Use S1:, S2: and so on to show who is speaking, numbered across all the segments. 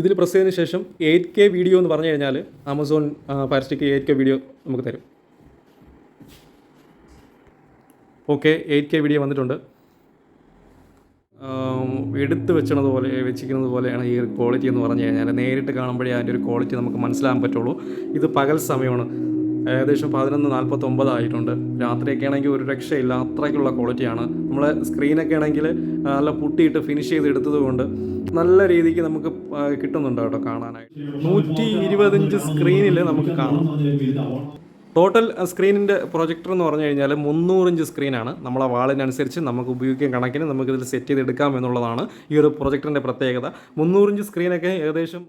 S1: ഇതിൽ പ്രസ് ചെയ്തതിന് ശേഷം എയ്റ്റ് കെ വീഡിയോ എന്ന് പറഞ്ഞു കഴിഞ്ഞാൽ Amazon fire stick eight K video നമുക്ക് തരും. ഓക്കെ എയ്റ്റ് കെ വീഡിയോ വന്നിട്ടുണ്ട്. എടുത്ത് വെച്ചണത് പോലെ വെച്ചിരിക്കുന്നത് പോലെയാണ് ഈ ഒരു ക്വാളിറ്റി എന്ന് പറഞ്ഞു കഴിഞ്ഞാൽ നേരിട്ട് കാണുമ്പോഴേ അതിന്റെ ഒരു ക്വാളിറ്റി നമുക്ക് മനസ്സിലാകാൻ പറ്റുള്ളൂ. ഇത് പകൽ സമയമാണ്. ഏകദേശം പതിനൊന്ന് നാൽപ്പത്തൊമ്പത് ആയിട്ടുണ്ട്. രാത്രിയൊക്കെ ആണെങ്കിൽ ഒരു രക്ഷയില്ല. അത്രയ്ക്കുള്ള ക്വാളിറ്റിയാണ് നമ്മൾ സ്ക്രീനൊക്കെ ആണെങ്കിൽ നല്ല പുട്ടിയിട്ട് ഫിനിഷ് ചെയ്ത് എടുത്തതുകൊണ്ട് നല്ല രീതിക്ക് നമുക്ക് കിട്ടുന്നുണ്ട് കേട്ടോ കാണാനായിട്ട്. നൂറ്റി ഇരുപതിഞ്ച് സ്ക്രീനിൽ നമുക്ക് കാണാം. ടോട്ടൽ സ്ക്രീനിന്റെ പ്രൊജക്ടർ എന്ന് പറഞ്ഞു കഴിഞ്ഞാൽ മുന്നൂറ് ഇഞ്ച് സ്ക്രീനാണ് നമ്മളെ വാളിനനുസരിച്ച് നമുക്ക് ഉപയോഗിക്കാൻ കണക്കിന് നമുക്കിതിൽ സെറ്റ് ചെയ്തെടുക്കാം എന്നുള്ളതാണ് ഈ ഒരു പ്രൊജക്ടറിന്റെ പ്രത്യേകത. മുന്നൂറ് ഇഞ്ച് സ്ക്രീനൊക്കെ ഏകദേശം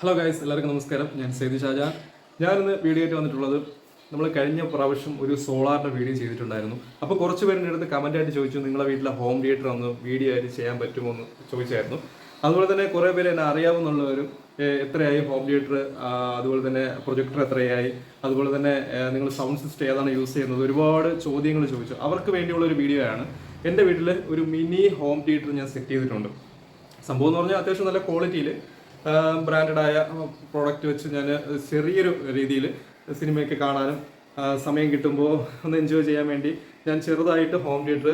S1: ഹലോ ഗൈസ് എല്ലാവർക്കും നമസ്കാരം. ഞാൻ സേതു ഷാജാൻ ഞാനിന്ന് വീഡിയോ ആയിട്ട് വന്നിട്ടുള്ളത് നമ്മൾ കഴിഞ്ഞ പ്രാവശ്യം ഒരു സോളാറിന്റെ വീഡിയോ ചെയ്തിട്ടുണ്ടായിരുന്നു. അപ്പോൾ കുറച്ച് പേരുടെ അടുത്ത് കമന്റായിട്ട് ചോദിച്ചു നിങ്ങളെ വീട്ടിലെ ഹോം തിയേറ്റർ ഒന്ന് വീഡിയോ ആയിട്ട് ചെയ്യാൻ പറ്റുമോ എന്ന് ചോദിച്ചായിരുന്നു. അതുപോലെ തന്നെ കുറേ പേര് എന്നെ അറിയാവുന്നുള്ളവരും എത്രയായി ഹോം തിയേറ്റർ അതുപോലെ തന്നെ പ്രൊജക്ടർ എത്രയായി? അതുപോലെ തന്നെ നിങ്ങൾ സൗണ്ട് സിസ്റ്റം ഏതാണ് യൂസ് ചെയ്യുന്നത്? ഒരുപാട് ചോദ്യങ്ങൾ ചോദിച്ചു. അവർക്ക് വേണ്ടിയുള്ള ഒരു വീഡിയോ ആണ്. എന്റെ വീട്ടിൽ ഒരു മിനി ഹോം തിയേറ്റർ ഞാൻ സെറ്റ് ചെയ്തിട്ടുണ്ട്. സംഭവം എന്ന് പറഞ്ഞാൽ അത്യാവശ്യം നല്ല ക്വാളിറ്റിയിൽ ബ്രാൻഡഡ് ആയ പ്രോഡക്റ്റ് വെച്ച് ഞാൻ ചെറിയൊരു രീതിയിൽ സിനിമയൊക്കെ കാണാനും സമയം കിട്ടുമ്പോൾ ഒന്ന് എൻജോയ് ചെയ്യാൻ വേണ്ടി ഞാൻ ചെറുതായിട്ട് home theatre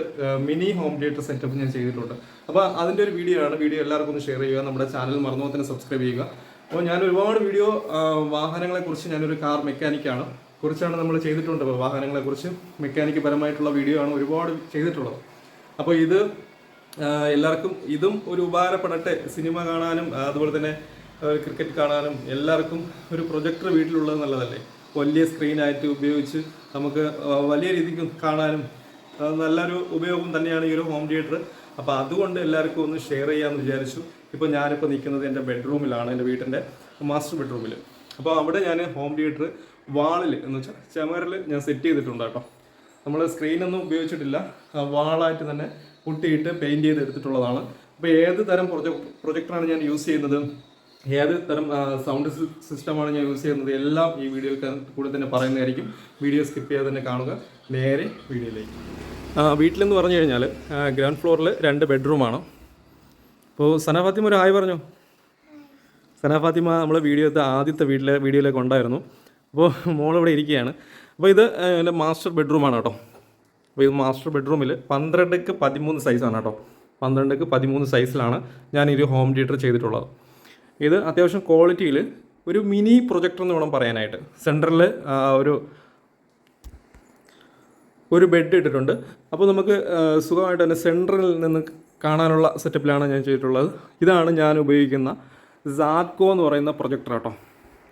S1: mini home theatre setup ഞാൻ ചെയ്തിട്ടുണ്ട്. അപ്പോൾ അതിന്റെ ഒരു വീഡിയോ ആണ്. വീഡിയോ എല്ലാവർക്കും ഒന്ന് ഷെയർ ചെയ്യുക. നമ്മുടെ ചാനൽ മറന്നു തന്നെ സബ്സ്ക്രൈബ് ചെയ്യുക. അപ്പോൾ ഞാൻ ഒരുപാട് വീഡിയോ വാഹനങ്ങളെക്കുറിച്ച് ഞാനൊരു കാർ മെക്കാനിക്കാണ് കുറിച്ചാണ് നമ്മൾ ചെയ്തിട്ടുണ്ട്. അപ്പോൾ വാഹനങ്ങളെക്കുറിച്ച് മെക്കാനിക്ക് പരമായിട്ടുള്ള വീഡിയോ ആണ് ഒരുപാട് ചെയ്തിട്ടുള്ളത്. അപ്പോൾ ഇത് എല്ലാവർക്കും ഇതും ഒരു ഉപകാരപ്പെടട്ടെ. സിനിമ കാണാനും അതുപോലെ തന്നെ ക്രിക്കറ്റ് കാണാനും എല്ലാവർക്കും ഒരു പ്രൊജക്ടർ വീട്ടിലുള്ളത് നല്ലതല്ലേ? വലിയ സ്ക്രീനായിട്ട് ഉപയോഗിച്ച് നമുക്ക് വലിയ രീതിക്ക് കാണാനും നല്ലൊരു ഉപയോഗം തന്നെയാണ് ഈ ഒരു ഹോം തിയേറ്റർ അപ്പോൾ അതുകൊണ്ട് എല്ലാവർക്കും ഒന്ന് ഷെയർ ചെയ്യാമെന്ന് വിചാരിച്ചു. ഇപ്പോൾ ഞാനിപ്പോൾ നിൽക്കുന്നത് എന്റെ ബെഡ്റൂമിലാണ് എന്റെ വീട്ടിന്റെ മാസ്റ്റർ ബെഡ്റൂമിൽ അപ്പോൾ അവിടെ ഞാൻ ഹോം തിയേറ്റർ വാളിൽ എന്ന് വെച്ചാൽ ചുമരിൽ ഞാൻ സെറ്റ് ചെയ്തിട്ടുണ്ട് കേട്ടോ. നമ്മൾ സ്ക്രീനൊന്നും ഉപയോഗിച്ചിട്ടില്ല. വാളായിട്ട് തന്നെ പുട്ടിയിട്ട് പെയിന്റ് ചെയ്ത് എടുത്തിട്ടുള്ളതാണ്. അപ്പോൾ ഏത് തരം പ്രൊജക്ടറാണ് ഞാൻ യൂസ് ചെയ്യുന്നത്? ഏത് തരം സൗണ്ട് സിസ്റ്റമാണ് ഞാൻ യൂസ് ചെയ്യുന്നത്? എല്ലാം ഈ വീഡിയോയിൽ കൂടെ തന്നെ പറയുന്നതായിരിക്കും. വീഡിയോ സ്കിപ്പ് ചെയ്യാതെ തന്നെ കാണുക. നേരെ വീഡിയോയിലേക്ക്. വീട്ടിലെന്ന് പറഞ്ഞു കഴിഞ്ഞാൽ ഗ്രൗണ്ട് ഫ്ലോറിൽ രണ്ട് ബെഡ്റൂമാണ് അപ്പോൾ സനാഫാത്തിമ ഒരു ഹായ് പറഞ്ഞു? സനാഫാത്തിമ നമ്മൾ വീഡിയോത്തെ ആദ്യത്തെ വീട്ടിലെ വീഡിയോയിലേക്ക് ഉണ്ടായിരുന്നു. അപ്പോൾ മോളിവിടെ ഇരിക്കുകയാണ്. അപ്പോൾ ഇത് മാസ്റ്റർ ബെഡ്റൂമാണ് കേട്ടോ. അപ്പോൾ ഇത് മാസ്റ്റർ ബെഡ്റൂമിൽ പന്ത്രണ്ടക്ക് പതിമൂന്ന് സൈസാണ് കേട്ടോ. പന്ത്രണ്ടക്ക് പതിമൂന്ന് സൈസിലാണ് ഞാൻ ഒരു ഹോം തിയേറ്റർ ചെയ്തിട്ടുള്ളത്. ഇത് അത്യാവശ്യം ക്വാളിറ്റിയിൽ ഒരു മിനി പ്രൊജക്ടർ എന്ന് വേണം പറയാനായിട്ട്. സെന്ററിൽ ഒരു ഒരു ബെഡ് ഇട്ടിട്ടുണ്ട്. അപ്പോൾ നമുക്ക് സുഖമായിട്ട് തന്നെ സെന്ററിൽ നിന്ന് കാണാനുള്ള സെറ്റപ്പിലാണ് ഞാൻ ചെയ്തിട്ടുള്ളത്. ഇതാണ് ഞാൻ ഉപയോഗിക്കുന്ന സാറ്റ്കോ എന്ന് പറയുന്ന പ്രൊജക്ടർ കേട്ടോ.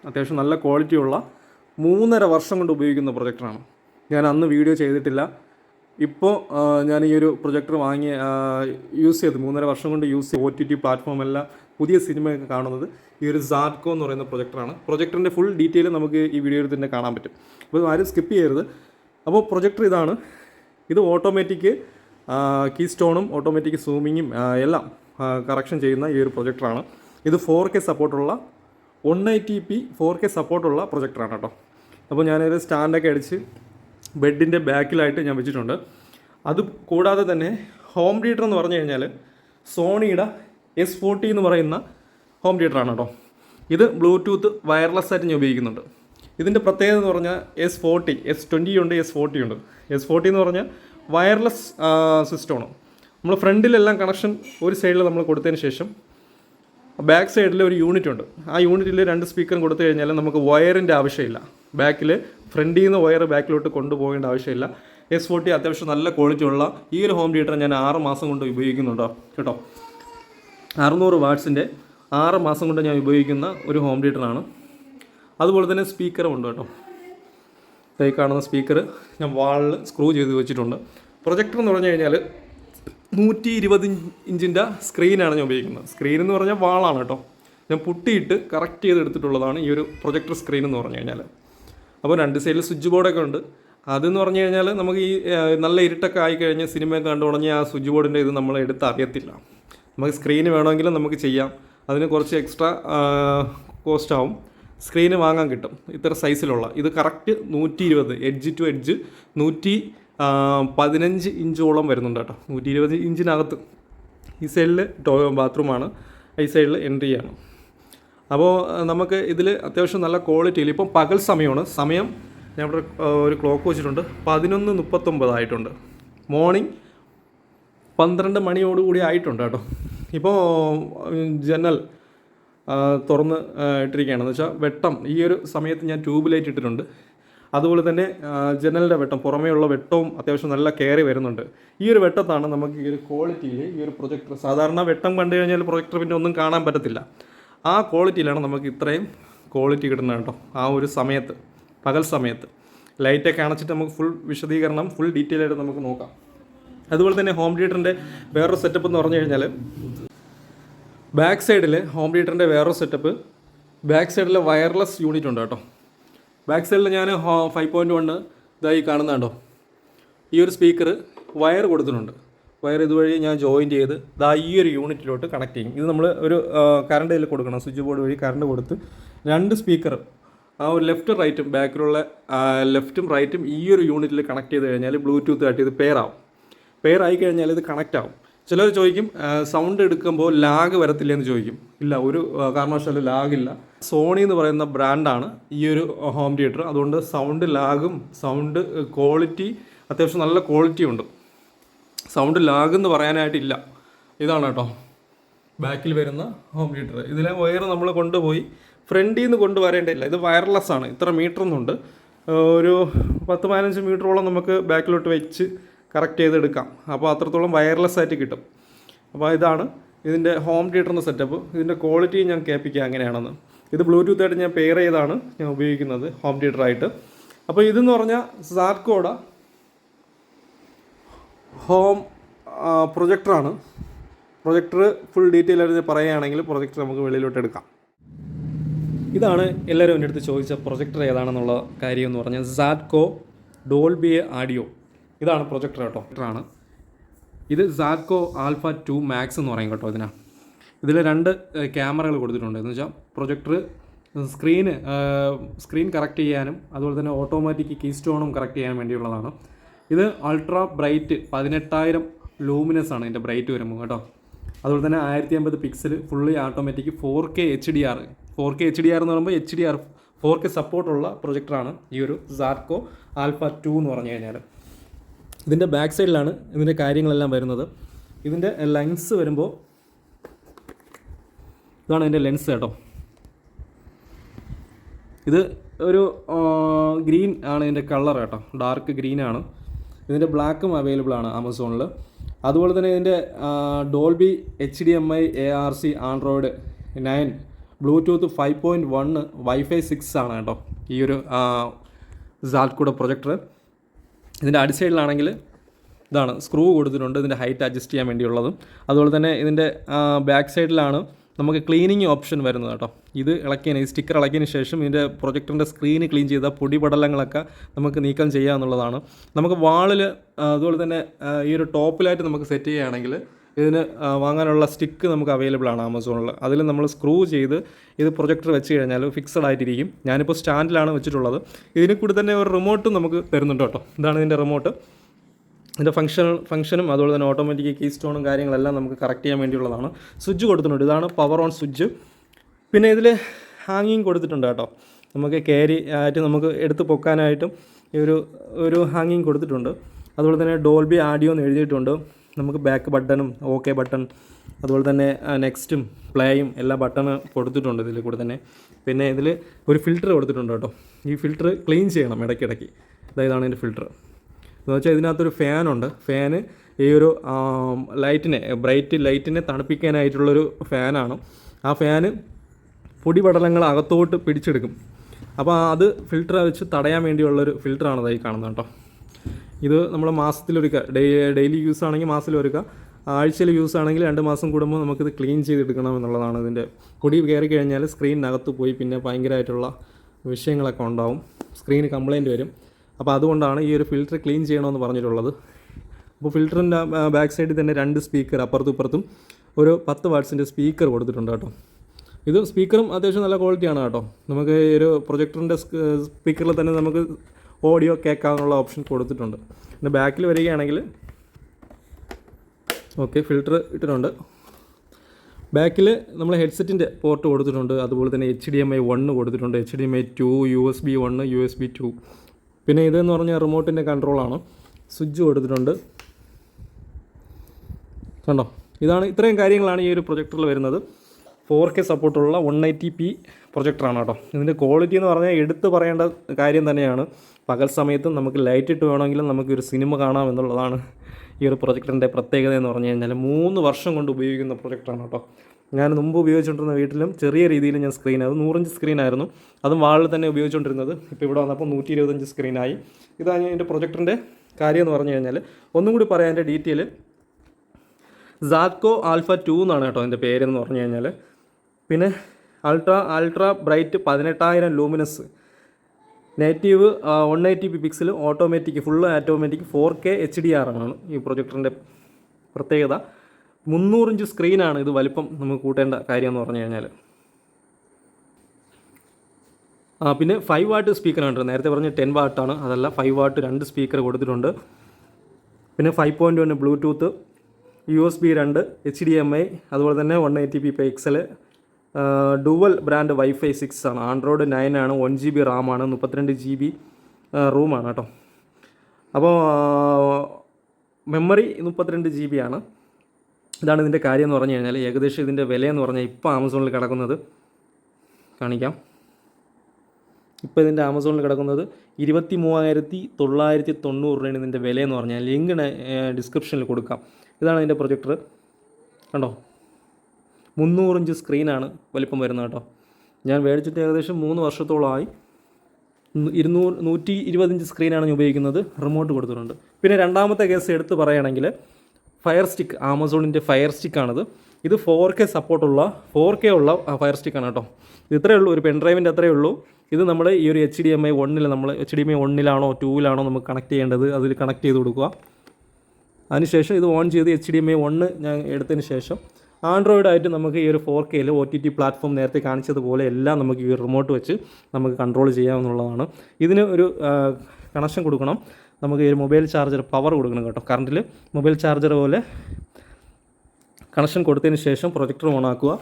S1: അത്യാവശ്യം നല്ല ക്വാളിറ്റിയുള്ള മൂന്നര വർഷം കൊണ്ട് ഉപയോഗിക്കുന്ന പ്രൊജക്ടറാണ് ഞാൻ അന്ന് വീഡിയോ ചെയ്തിട്ടില്ല. ഇപ്പോൾ ഞാൻ ഈ ഒരു പ്രൊജക്ടർ വാങ്ങി യൂസ് ചെയ്ത് മൂന്നര വർഷം കൊണ്ട് യൂസ് ചെയ്ത് ഒ ടി ടി പ്ലാറ്റ്ഫോമെല്ലാം പുതിയ സിനിമയൊക്കെ കാണുന്നത് ഈ ഒരു സാർക്കോ എന്ന് പറയുന്ന പ്രൊജക്ടറാണ്. പ്രൊജക്ടറിന്റെ ഫുൾ ഡീറ്റെയിൽ നമുക്ക് ഈ വീഡിയോയിൽ തന്നെ കാണാൻ പറ്റും. അപ്പോൾ ആരും സ്കിപ്പ് ചെയ്യരുത്. അപ്പോൾ പ്രൊജക്ടർ ഇതാണ്. ഇത് ഓട്ടോമാറ്റിക് കീ സ്റ്റോണും ഓട്ടോമാറ്റിക് സൂമിങ്ങും എല്ലാം കറക്ഷൻ ചെയ്യുന്ന ഈ ഒരു പ്രൊജക്ടറാണ്. ഇത് four K സപ്പോർട്ടുള്ള one eighty P four K സപ്പോർട്ടുള്ള പ്രൊജക്ടറാണ് കേട്ടോ. അപ്പോൾ ഞാനൊരു സ്റ്റാൻഡൊക്കെ അടിച്ച് ബെഡിന്റെ ബാക്കിലായിട്ട് ഞാൻ വെച്ചിട്ടുണ്ട്. അത് കൂടാതെ തന്നെ ഹോം തിയേറ്റർ എന്ന് പറഞ്ഞു കഴിഞ്ഞാൽ സോണിയുടെ എസ് ഫോർട്ടി എന്ന് പറയുന്ന ഹോം തിയേറ്ററാണ് കേട്ടോ. ഇത് ബ്ലൂടൂത്ത് വയർലെസ് ആയിട്ട് ഞാൻ ഉപയോഗിക്കുന്നുണ്ട്. ഇതിന്റെ പ്രത്യേകത എന്ന് പറഞ്ഞാൽ എസ് ഫോർട്ടി എസ് ട്വന്റി ഉണ്ട് എസ് ഫോർട്ടി ഉണ്ട്. എസ് ഫോർട്ടി എന്ന് പറഞ്ഞാൽ വയർലെസ് സിസ്റ്റമാണ്. നമ്മൾ ഫ്രണ്ടിലെല്ലാം കണക്ഷൻ ഒരു സൈഡിൽ നമ്മൾ കൊടുത്തതിന് ശേഷം ബാക്ക് സൈഡിൽ ഒരു യൂണിറ്റ് ഉണ്ട്. ആ യൂണിറ്റിൽ രണ്ട് സ്പീക്കറും കൊടുത്തു കഴിഞ്ഞാൽ നമുക്ക് വയറിന്റെ ആവശ്യമില്ല. ബാക്കിൽ ഫ്രണ്ടിൽ നിന്ന് വയർ ബാക്കിലോട്ട് കൊണ്ടുപോകേണ്ട ആവശ്യമില്ല. എസ് ഫോർട്ടി അത്യാവശ്യം നല്ല ക്വാളിറ്റി ഉള്ള ഈ ഒരു ഹോം തിയേറ്റർ ഞാൻ ആറ് മാസം കൊണ്ട് ഉപയോഗിക്കുന്നുണ്ടോ കേട്ടോ. അറുന്നൂറ് വാട്ട്സിന്റെ ആറ് മാസം കൊണ്ട് ഞാൻ ഉപയോഗിക്കുന്ന ഒരു ഹോം തിയേറ്ററാണ് അതുപോലെ തന്നെ സ്പീക്കറും ഉണ്ട് കേട്ടോ. കൈ കാണുന്ന സ്പീക്കർ ഞാൻ വാളിൽ സ്ക്രൂ ചെയ്ത് വെച്ചിട്ടുണ്ട്. പ്രൊജക്ടർ എന്ന് പറഞ്ഞു കഴിഞ്ഞാൽ നൂറ്റി ഇരുപത് ഇഞ്ചിന്റെ സ്ക്രീനാണ് ഞാൻ ഉപയോഗിക്കുന്നത്. സ്ക്രീൻ എന്ന് പറഞ്ഞാൽ വാളാണ് കേട്ടോ. ഞാൻ പുട്ടിയിട്ട് കറക്റ്റ് ചെയ്ത് എടുത്തിട്ടുള്ളതാണ് ഈ ഒരു പ്രൊജക്ടർ സ്ക്രീൻ എന്ന് പറഞ്ഞു കഴിഞ്ഞാൽ അപ്പോൾ രണ്ട് സൈഡിൽ സ്വിച്ച് ബോർഡൊക്കെ ഉണ്ട്. അതെന്ന് പറഞ്ഞു കഴിഞ്ഞാൽ നമുക്ക് ഈ നല്ല ഇരുട്ടൊക്കെ ആയിക്കഴിഞ്ഞ് സിനിമയൊക്കെ കണ്ടു തുടങ്ങിയ ആ സ്വിച്ച് ബോർഡിന്റെ ഇത് നമ്മൾ എടുത്ത് അറിയത്തില്ല. നമുക്ക് സ്ക്രീന് വേണമെങ്കിലും നമുക്ക് ചെയ്യാം. അതിന് കുറച്ച് എക്സ്ട്രാ കോസ്റ്റ് ആവും. സ്ക്രീന് വാങ്ങാൻ കിട്ടും. ഇത്ര സൈസിലുള്ള ഇത് കറക്റ്റ് നൂറ്റി ഇരുപത് എഡ്ജ് ടു എഡ്ജ് നൂറ്റി പതിനഞ്ച് ഇഞ്ചോളം വരുന്നുണ്ട് കേട്ടോ. നൂറ്റി ഇരുപത് ഇഞ്ചിനകത്ത്. ഈ സൈഡിൽ ടോ ബാത്റൂമാണ് ഈ സൈഡിൽ എൻട്രി ചെയ്യണം അപ്പോൾ നമുക്ക് ഇതിൽ അത്യാവശ്യം നല്ല ക്വാളിറ്റിയിൽ ഇപ്പം പകൽ സമയമാണ്. സമയം ഞാൻ ഇവിടെ ഒരു ക്ലോക്ക് വെച്ചിട്ടുണ്ട്. പതിനൊന്ന് മുപ്പത്തൊമ്പതായിട്ടുണ്ട് മോർണിംഗ് പന്ത്രണ്ട് മണിയോടുകൂടി ആയിട്ടുണ്ട് കേട്ടോ. ഇപ്പോൾ ജനൽ തുറന്ന് ഇട്ടിരിക്കുകയാണ്. ഇട്ടിരിക്കുകയാണെന്ന് വെച്ചാൽ വെട്ടം. ഈ ഒരു സമയത്ത് ഞാൻ ട്യൂബ് ലൈറ്റ് ഇട്ടിട്ടുണ്ട്. അതുപോലെ തന്നെ ജനലിന്റെ വെട്ടം. പുറമേയുള്ള വെട്ടവും അത്യാവശ്യം നല്ല കയറി വരുന്നുണ്ട്. ഈ ഒരു വെട്ടത്താണ് നമുക്ക് ഈ ഒരു ക്വാളിറ്റിയിൽ ഈ ഒരു പ്രൊജക്ടർ സാധാരണ വെട്ടം കണ്ടു കഴിഞ്ഞാൽ പ്രൊജക്ടർ പിന്നെ ഒന്നും കാണാൻ പറ്റത്തില്ല. ആ ക്വാളിറ്റിയിലാണ് നമുക്ക് ഇത്രയും ക്വാളിറ്റി കിട്ടുന്നത് കേട്ടോ. ആ ഒരു സമയത്ത് പകൽ സമയത്ത്. ലൈറ്റൊക്കെ അണച്ചിട്ട് നമുക്ക് ഫുൾ വിശദീകരണം ഫുൾ ഡീറ്റെയിൽ ആയിട്ട് നമുക്ക് നോക്കാം. അതുപോലെ തന്നെ ഹോം തിയേറ്ററിന്റെ വേറൊരു സെറ്റപ്പ് എന്ന് പറഞ്ഞു കഴിഞ്ഞാൽ ബാക്ക് സൈഡിൽ ഹോം തിയേറ്ററിന്റെ വേറൊരു സെറ്റപ്പ് ബാക്ക് സൈഡിൽ വയർലെസ് യൂണിറ്റ് ഉണ്ട് കേട്ടോ. ബാക്ക് സൈഡിൽ ഞാൻ ഫൈവ് പോയിന്റ് വണ്ണ് ഇതായി കാണുന്നുണ്ടോ ഈ ഒരു സ്പീക്കർ വയർ കൊടുത്തിട്ടുണ്ട്. വയർ ഇതുവഴി ഞാൻ ജോയിൻ ചെയ്ത് ദാ ഈ ഒരു യൂണിറ്റിലോട്ട് കണക്ട് ചെയ്യും. ഇത് നമ്മൾ ഒരു കറണ്ട് ഇതിൽ കൊടുക്കണം സ്വിച്ച് ബോർഡ് വഴി കറണ്ട് കൊടുത്ത് രണ്ട് സ്പീക്കർ ആ ഒരു ലെഫ്റ്റും റൈറ്റും ബാക്കിലുള്ള ലെഫ്റ്റും റൈറ്റും ഈ ഒരു യൂണിറ്റിൽ കണക്ട് ചെയ്ത് കഴിഞ്ഞാൽ ബ്ലൂടൂത്ത് ആയിട്ട് ഇത് പെയർ ആയി കഴിഞ്ഞാൽ ഇത് കണക്റ്റ് ആവും. ചിലർ ചോദിക്കും സൗണ്ട് എടുക്കുമ്പോൾ ലാഗ് വരത്തില്ല എന്ന് ചോദിക്കും. ഇല്ല ഒരു കാരണവശാലും ലാഗില്ല സോണി എന്ന് പറയുന്ന ബ്രാൻഡാണ് ഈ ഒരു ഹോം തിയേറ്റർ അതുകൊണ്ട് സൗണ്ട് ലാഗും സൗണ്ട് ക്വാളിറ്റി അത്യാവശ്യം നല്ല ക്വാളിറ്റി ഉണ്ട്. സൗണ്ട് ലാഗ് എന്ന് പറയാനായിട്ടില്ല. ഇതാണ് കേട്ടോ. ബാക്കിൽ വരുന്ന ഹോം തിയേറ്റർ ഇതിലെ വയർ നമ്മൾ കൊണ്ടുപോയി ഫ്രണ്ടിൽ നിന്ന് കൊണ്ടുവരേണ്ടതില്ല. ഇത് വയർലെസ് ആണ്. ഇത്ര മീറ്റർ ഒന്നുണ്ട് ഒരു പത്ത് പതിനഞ്ച് മീറ്ററോളം നമുക്ക് ബാക്കിലോട്ട് വെച്ച് കറക്റ്റ് ചെയ്തെടുക്കാം. അപ്പോൾ അത്രത്തോളം വയർലെസ് ആയിട്ട് കിട്ടും. അപ്പോൾ ഇതാണ് ഇതിന്റെ ഹോം തിയേറ്ററിന്റെ സെറ്റപ്പ് ഇതിന്റെ ക്വാളിറ്റി ഞാൻ കേൾപ്പിക്കുക അങ്ങനെയാണെന്ന്. ഇത് ബ്ലൂടൂത്ത് ആയിട്ട് ഞാൻ പെയർ ചെയ്താണ് ഞാൻ ഉപയോഗിക്കുന്നത് ഹോം തിയേറ്ററായിട്ട് അപ്പോൾ ഇതെന്ന് പറഞ്ഞാൽ സാർക്കോട ഹോം പ്രൊജക്ടറാണ്. പ്രൊജക്ടർ ഫുൾ ഡീറ്റെയിൽ ആയിട്ട് പറയുകയാണെങ്കിൽ പ്രൊജക്ടർ നമുക്ക് വെളിയിലോട്ട് എടുക്കാം. ഇതാണ് എല്ലാവരും എന്റെ അടുത്ത് ചോദിച്ച പ്രൊജക്ടർ ഏതാണെന്നുള്ള കാര്യം എന്ന് പറഞ്ഞാൽ സാറ്റ്കോ ഡോൾബി ആഡിയോ ഇതാണ് പ്രൊജക്ടർ കേട്ടോ. ആണ് ഇത് സാറ്റ്കോ ആൽഫ ടു മാക്സ് എന്ന് പറയും കേട്ടോ ഇതിനാ. ഇതിൽ രണ്ട് ക്യാമറകൾ കൊടുത്തിട്ടുണ്ട്. എന്ന് വെച്ചാൽ പ്രൊജക്ടർ സ്ക്രീന് സ്ക്രീൻ കറക്റ്റ് ചെയ്യാനും അതുപോലെ തന്നെ ഓട്ടോമാറ്റിക് കീ സ്റ്റോണും കറക്റ്റ് ചെയ്യാൻ വേണ്ടിയുള്ളതാണ്. ഇത് അൾട്രാ ബ്രൈറ്റ് പതിനെട്ടായിരം ലൂമിനസ് ആണ് ഇതിന്റെ ബ്രൈറ്റ് വരുമ്പോൾ കേട്ടോ. അതുപോലെ തന്നെ ആയിരത്തി അമ്പത് pixel fully automatic four K H D R four K H D R എന്ന് പറയുമ്പോൾ H D R four K സപ്പോർട്ടുള്ള പ്രൊജക്ടറാണ് ഈ ഒരു സാർക്കോ ആൽഫ ടു എന്ന് പറഞ്ഞു കഴിഞ്ഞാൽ ഇതിന്റെ ബാക്ക് സൈഡിലാണ് ഇതിന്റെ കാര്യങ്ങളെല്ലാം വരുന്നത്. ഇതിന്റെ ലെൻസ് വരുമ്പോൾ ഇതാണ് ഇതിന്റെ ലെൻസ് കേട്ടോ. ഇത് ഒരു ഗ്രീൻ ആണ് ഇതിന്റെ കളർ കേട്ടോ. ഡാർക്ക് ഗ്രീൻ ആണ്. ഇതിന്റെ ബ്ലാക്കും അവൈലബിൾ ആണ് ആമസോണിൽ അതുപോലെ തന്നെ ഇതിന്റെ Dolby H D M I A R C Android nine Bluetooth five point one wifi six ആണ് കേട്ടോ ഈ ഒരു സാൽക്കൂടെ പ്രൊജക്ടർ ഇതിന്റെ അടിസൈഡിലാണെങ്കിൽ ഇതാണ് സ്ക്രൂ കൊടുത്തിട്ടുണ്ട്. ഇതിന്റെ ഹൈറ്റ് അഡ്ജസ്റ്റ് ചെയ്യാൻ വേണ്ടിയുള്ളതും. അതുപോലെ തന്നെ ഇതിന്റെ ബാക്ക് സൈഡിലാണ് നമുക്ക് ക്ലീനിങ് ഓപ്ഷൻ വരുന്നത് കേട്ടോ. ഇത് ഇളക്കിയതിന് ഈ സ്റ്റിക്കർ ഇളക്കിയതിന് ശേഷം ഇതിന്റെ പ്രൊജക്ടറിന്റെ സ്ക്രീന് ക്ലീൻ ചെയ്ത പൊടിപടലങ്ങളൊക്കെ നമുക്ക് നീക്കം ചെയ്യുക എന്നുള്ളതാണ്. നമുക്ക് വാളിൽ അതുപോലെ തന്നെ ഈ ഒരു ടോപ്പിലായിട്ട് നമുക്ക് സെറ്റ് ചെയ്യുകയാണെങ്കിൽ ഇതിന് വാങ്ങാനുള്ള സ്റ്റിക്ക് നമുക്ക് അവൈലബിൾ ആണ് ആമസോണിൽ അതിൽ നമ്മൾ സ്ക്രൂ ചെയ്ത് ഇത് പ്രൊജക്ടർ വെച്ച് കഴിഞ്ഞാൽ ഫിക്സഡ് ആയിട്ടിരിക്കും. ഞാനിപ്പോൾ സ്റ്റാൻഡിലാണ് വെച്ചിട്ടുള്ളത്. ഇതിന് കൂടി തന്നെ ഒരു റിമോട്ടും നമുക്ക് തരുന്നുണ്ട് കേട്ടോ. ഇതാണ് ഇതിന്റെ റിമോട്ട് ഇതിന്റെ ഫംഗ്ഷൻ ഫംഗ്ഷനും അതുപോലെ തന്നെ ഓട്ടോമാറ്റിക് കീ സ്റ്റോണും കാര്യങ്ങളെല്ലാം നമുക്ക് കറക്റ്റ് ചെയ്യാൻ വേണ്ടിയുള്ളതാണ്. സ്വിച്ച് കൊടുത്തിട്ടുണ്ട്. ഇതാണ് പവർ ഓൺ സ്വിച്ച് പിന്നെ ഇതിൽ ഹാങ്ങിങ് കൊടുത്തിട്ടുണ്ട് കേട്ടോ. നമുക്ക് ക്യാരി ആയിട്ട് നമുക്ക് എടുത്ത് പൊക്കാനായിട്ടും ഈ ഒരു ഒരു ഹാങ്ങിങ് കൊടുത്തിട്ടുണ്ട്. അതുപോലെ തന്നെ ഡോൾബി ആഡിയോ എന്ന് എഴുതിയിട്ടുണ്ട്. നമുക്ക് ബാക്ക് ബട്ടണും ഓക്കെ ബട്ടൺ അതുപോലെ തന്നെ നെക്സ്റ്റും പ്ലേയും എല്ലാ ബട്ടണും കൊടുത്തിട്ടുണ്ട് ഇതിൽ കൂടെ തന്നെ. പിന്നെ ഇതിൽ ഒരു ഫിൽറ്റർ കൊടുത്തിട്ടുണ്ട് കേട്ടോ. ഈ ഫിൽറ്റർ ക്ലീൻ ചെയ്യണം ഇടയ്ക്കിടയ്ക്ക്. അതായതാണ് ഇതിന്റെ ഫിൽറ്റർ എന്ന് വെച്ചാൽ ഇതിനകത്തൊരു ഫാനുണ്ട് ഫാന് ഈ ഒരു ലൈറ്റിനെ ബ്രൈറ്റ് ലൈറ്റിനെ തണുപ്പിക്കാനായിട്ടുള്ളൊരു ഫാനാണ് ആ ഫാന് പൊടിപടലങ്ങൾ അകത്തോട്ട് പിടിച്ചെടുക്കും. അപ്പോൾ അത് ഫിൽട്ടർ വെച്ച് തടയാൻ വേണ്ടിയുള്ളൊരു ഫിൽറ്ററാണ് ഇതായി കാണുന്നത് കേട്ടോ. ഇത് നമ്മൾ മാസത്തിലൊരുക്ക ഡെയിലി യൂസ് ആണെങ്കിൽ മാസത്തിലൊരുക്കുക ആഴ്ചയിൽ യൂസ് ആണെങ്കിൽ രണ്ട് മാസം കൂടുമ്പോൾ നമുക്കിത് ക്ലീൻ ചെയ്തെടുക്കണം എന്നുള്ളതാണ് ഇതിന്റെ കൊടി കയറി കഴിഞ്ഞാൽ സ്ക്രീനിനകത്ത് പോയി പിന്നെ ഭയങ്കരമായിട്ടുള്ള വിഷയങ്ങളൊക്കെ ഉണ്ടാവും. സ്ക്രീന് കംപ്ലൈന്റ് വരും. അപ്പോൾ അതുകൊണ്ടാണ് ഈ ഒരു ഫിൽറ്റർ ക്ലീൻ ചെയ്യണമെന്ന് പറഞ്ഞിട്ടുള്ളത്. അപ്പോൾ ഫിൽറ്ററിന്റെ ബാക്ക് സൈഡിൽ തന്നെ രണ്ട് സ്പീക്കർ അപ്പുറത്തും ഇപ്പുറത്തും ഒരു പത്ത് വാട്ട്സിന്റെ സ്പീക്കർ കൊടുത്തിട്ടുണ്ട് കേട്ടോ. ഇത് സ്പീക്കറും അത്യാവശ്യം നല്ല ക്വാളിറ്റിയാണ് കേട്ടോ. നമുക്ക് ഈ ഒരു പ്രൊജക്ടറിന്റെ സ്പീക്കറിൽ തന്നെ നമുക്ക് ഓഡിയോ കേൾക്കാനുള്ള ഓപ്ഷൻ കൊടുത്തിട്ടുണ്ട്. പിന്നെ ബാക്കിൽ വരികയാണെങ്കിൽ ഓക്കെ ഫിൽറ്റർ ഇട്ടിട്ടുണ്ട്. ബാക്കിൽ നമ്മൾ ഹെഡ്സെറ്റിന്റെ പോർട്ട് കൊടുത്തിട്ടുണ്ട്. അതുപോലെ തന്നെ H D M I one കൊടുത്തിട്ടുണ്ട്. H D M I two U S B one U S B two പിന്നെ ഇതെന്ന് പറഞ്ഞാൽ റിമോട്ടിന്റെ കൺട്രോളാണ്. സ്വിച്ച് കൊടുത്തിട്ടുണ്ട്. കണ്ടോ? ഇതാണ് ഇത്രയും കാര്യങ്ങളാണ് ഈ ഒരു പ്രൊജക്ടറിൽ വരുന്നത്. ഫോർ കെ സപ്പോർട്ടുള്ള വൺ എയ്റ്റി പി പ്രൊജക്ടറാണ് കേട്ടോ. ഇതിന്റെ ക്വാളിറ്റി എന്ന് പറഞ്ഞാൽ എടുത്തു പറയേണ്ട കാര്യം തന്നെയാണ്. പകൽ സമയത്തും നമുക്ക് ലൈറ്റ് ഇട്ട് വേണമെങ്കിലും നമുക്കൊരു സിനിമ കാണാം എന്നുള്ളതാണ് ഈ ഒരു പ്രൊജക്ടറിന്റെ പ്രത്യേകത എന്ന് പറഞ്ഞു കഴിഞ്ഞാൽ മൂന്ന് വർഷം കൊണ്ട് ഉപയോഗിക്കുന്ന പ്രൊജക്ടറാണ് കേട്ടോ. ഞാൻ മുമ്പ് ഉപയോഗിച്ചുകൊണ്ടിരുന്ന വീട്ടിലും ചെറിയ രീതിയിൽ ഞാൻ സ്ക്രീൻ അത് നൂറഞ്ച് സ്ക്രീനായിരുന്നു അതും വാളിൽ തന്നെ ഉപയോഗിച്ചുകൊണ്ടിരുന്നത്. ഇപ്പോൾ ഇവിടെ വന്നപ്പോൾ നൂറ്റി ഇരുപത്തഞ്ച് സ്ക്രീനായി ഇതാണ് എന്റെ പ്രൊജക്ടറിന്റെ കാര്യം എന്ന് പറഞ്ഞു കഴിഞ്ഞാൽ ഒന്നും കൂടി പറയാം എന്റെ ഡീറ്റെയിൽ സാക്കോ ആൽഫ ടു എന്നാണ് കേട്ടോ എന്റെ പേരെന്ന് പറഞ്ഞു കഴിഞ്ഞാൽ പിന്നെ അൾട്രാ അൾട്രാ ബ്രൈറ്റ് പതിനെട്ടായിരം luminous native one eighty P pixel automatic full automatic four K H D ആണ് ഈ പ്രൊജക്ടറിന്റെ പ്രത്യേകത. മുന്നൂറിഞ്ച് സ്ക്രീനാണ് ഇത് വലിപ്പം നമുക്ക് കൂട്ടേണ്ട കാര്യം എന്ന് പറഞ്ഞു കഴിഞ്ഞാൽ ആ പിന്നെ ഫൈവ് വാട്ട് സ്പീക്കറാണ് നേരത്തെ പറഞ്ഞ ടെൻ വാട്ടാണ് അതല്ല ഫൈവ് വാട്ട് രണ്ട് സ്പീക്കർ കൊടുത്തിട്ടുണ്ട്. പിന്നെ five point one Bluetooth U S B രണ്ട് എച്ച് ഡി എം ഐ അതുപോലെ തന്നെ one eighty P pixel dual brand wifi six ആണ്. ആൻഡ്രോയിഡ് നയൻ ആണ് വൺ ജി ബി റാമാണ് മുപ്പത്തിരണ്ട് ജി ബി റൂമാണ് കേട്ടോ അപ്പോൾ മെമ്മറി മുപ്പത്തിരണ്ട് ജി ബി ആണ്. ഇതാണ് ഇതിന്റെ കാര്യം എന്ന് പറഞ്ഞു കഴിഞ്ഞാൽ ഏകദേശം ഇതിന്റെ വിലയെന്ന് പറഞ്ഞാൽ ഇപ്പോൾ ആമസോണിൽ കിടക്കുന്നത് കാണിക്കാം. ഇപ്പോൾ ഇതിന്റെ ആമസോണിൽ കിടക്കുന്നത് ഇരുപത്തി മൂവായിരത്തി തൊള്ളായിരത്തി തൊണ്ണൂറ് രൂപയാണ് ഇതിന്റെ വിലയെന്ന് പറഞ്ഞാൽ. ലിങ്കിന് ഡിസ്ക്രിപ്ഷനിൽ കൊടുക്കാം. ഇതാണ് ഇതിന്റെ പ്രൊജക്ടർ. കണ്ടോ? മുന്നൂറ് ഇഞ്ച് സ്ക്രീനാണ് വലിപ്പം വരുന്നത് കേട്ടോ. ഞാൻ മേടിച്ചിട്ട് ഏകദേശം മൂന്ന് വർഷത്തോളമായി. ഇരുന്നൂറ് നൂറ്റി ഇരുപതിഞ്ച് സ്ക്രീനാണ് ഞാൻ ഉപയോഗിക്കുന്നത്. റിമോട്ട് കൊടുത്തിട്ടുണ്ട്. പിന്നെ രണ്ടാമത്തെ കേസ് എടുത്ത് പറയുകയാണെങ്കിൽ ഫയർ സ്റ്റിക്ക് ആമസോണിന്റെ ഫയർ സ്റ്റിക്കാണത്. ഇത് ഫോർ കെ സപ്പോർട്ടുള്ള ഫോർ കെ ഉള്ള ഫയർ സ്റ്റിക്കാണ് കേട്ടോ. ഇത് ഇത്രയേ ഉള്ളൂ ഒരു പെൻഡ്രൈവിന്റെ അത്രയേ ഉള്ളൂ. ഇത് നമ്മൾ ഈ ഒരു എച്ച് ഡി എം ഐ വണ്ണിൽ നമ്മൾ എച്ച് ഡി എം ഐ വണ്ണിലാണോ ടൂവിലാണോ നമുക്ക് കണക്ട് ചെയ്യേണ്ടത് അതിൽ കണക്ട് ചെയ്ത് കൊടുക്കുക. അതിനുശേഷം ഇത് ഓൺ ചെയ്ത് H D M I one ഞാൻ എടുത്തതിന് ശേഷം ആൻഡ്രോയിഡ് ആയിട്ട് നമുക്ക് ഈ ഒരു ഫോർ കെയിൽ ഒ ടി ടി പ്ലാറ്റ്ഫോം നേരത്തെ കാണിച്ചതുപോലെ എല്ലാം നമുക്ക് ഈ റിമോട്ട് വെച്ച് നമുക്ക് കൺട്രോൾ ചെയ്യാമെന്നുള്ളതാണ് ഇതിന് ഒരു കണക്ഷൻ കൊടുക്കണം. നമുക്ക് ഈ ഒരു മൊബൈൽ ചാർജർ പവർ കൊടുക്കണം കേട്ടോ. കറണ്ടിൽ മൊബൈൽ ചാർജർ പോലെ കണക്ഷൻ കൊടുത്തതിന് ശേഷം പ്രൊജക്ടർ ഓണാക്കുക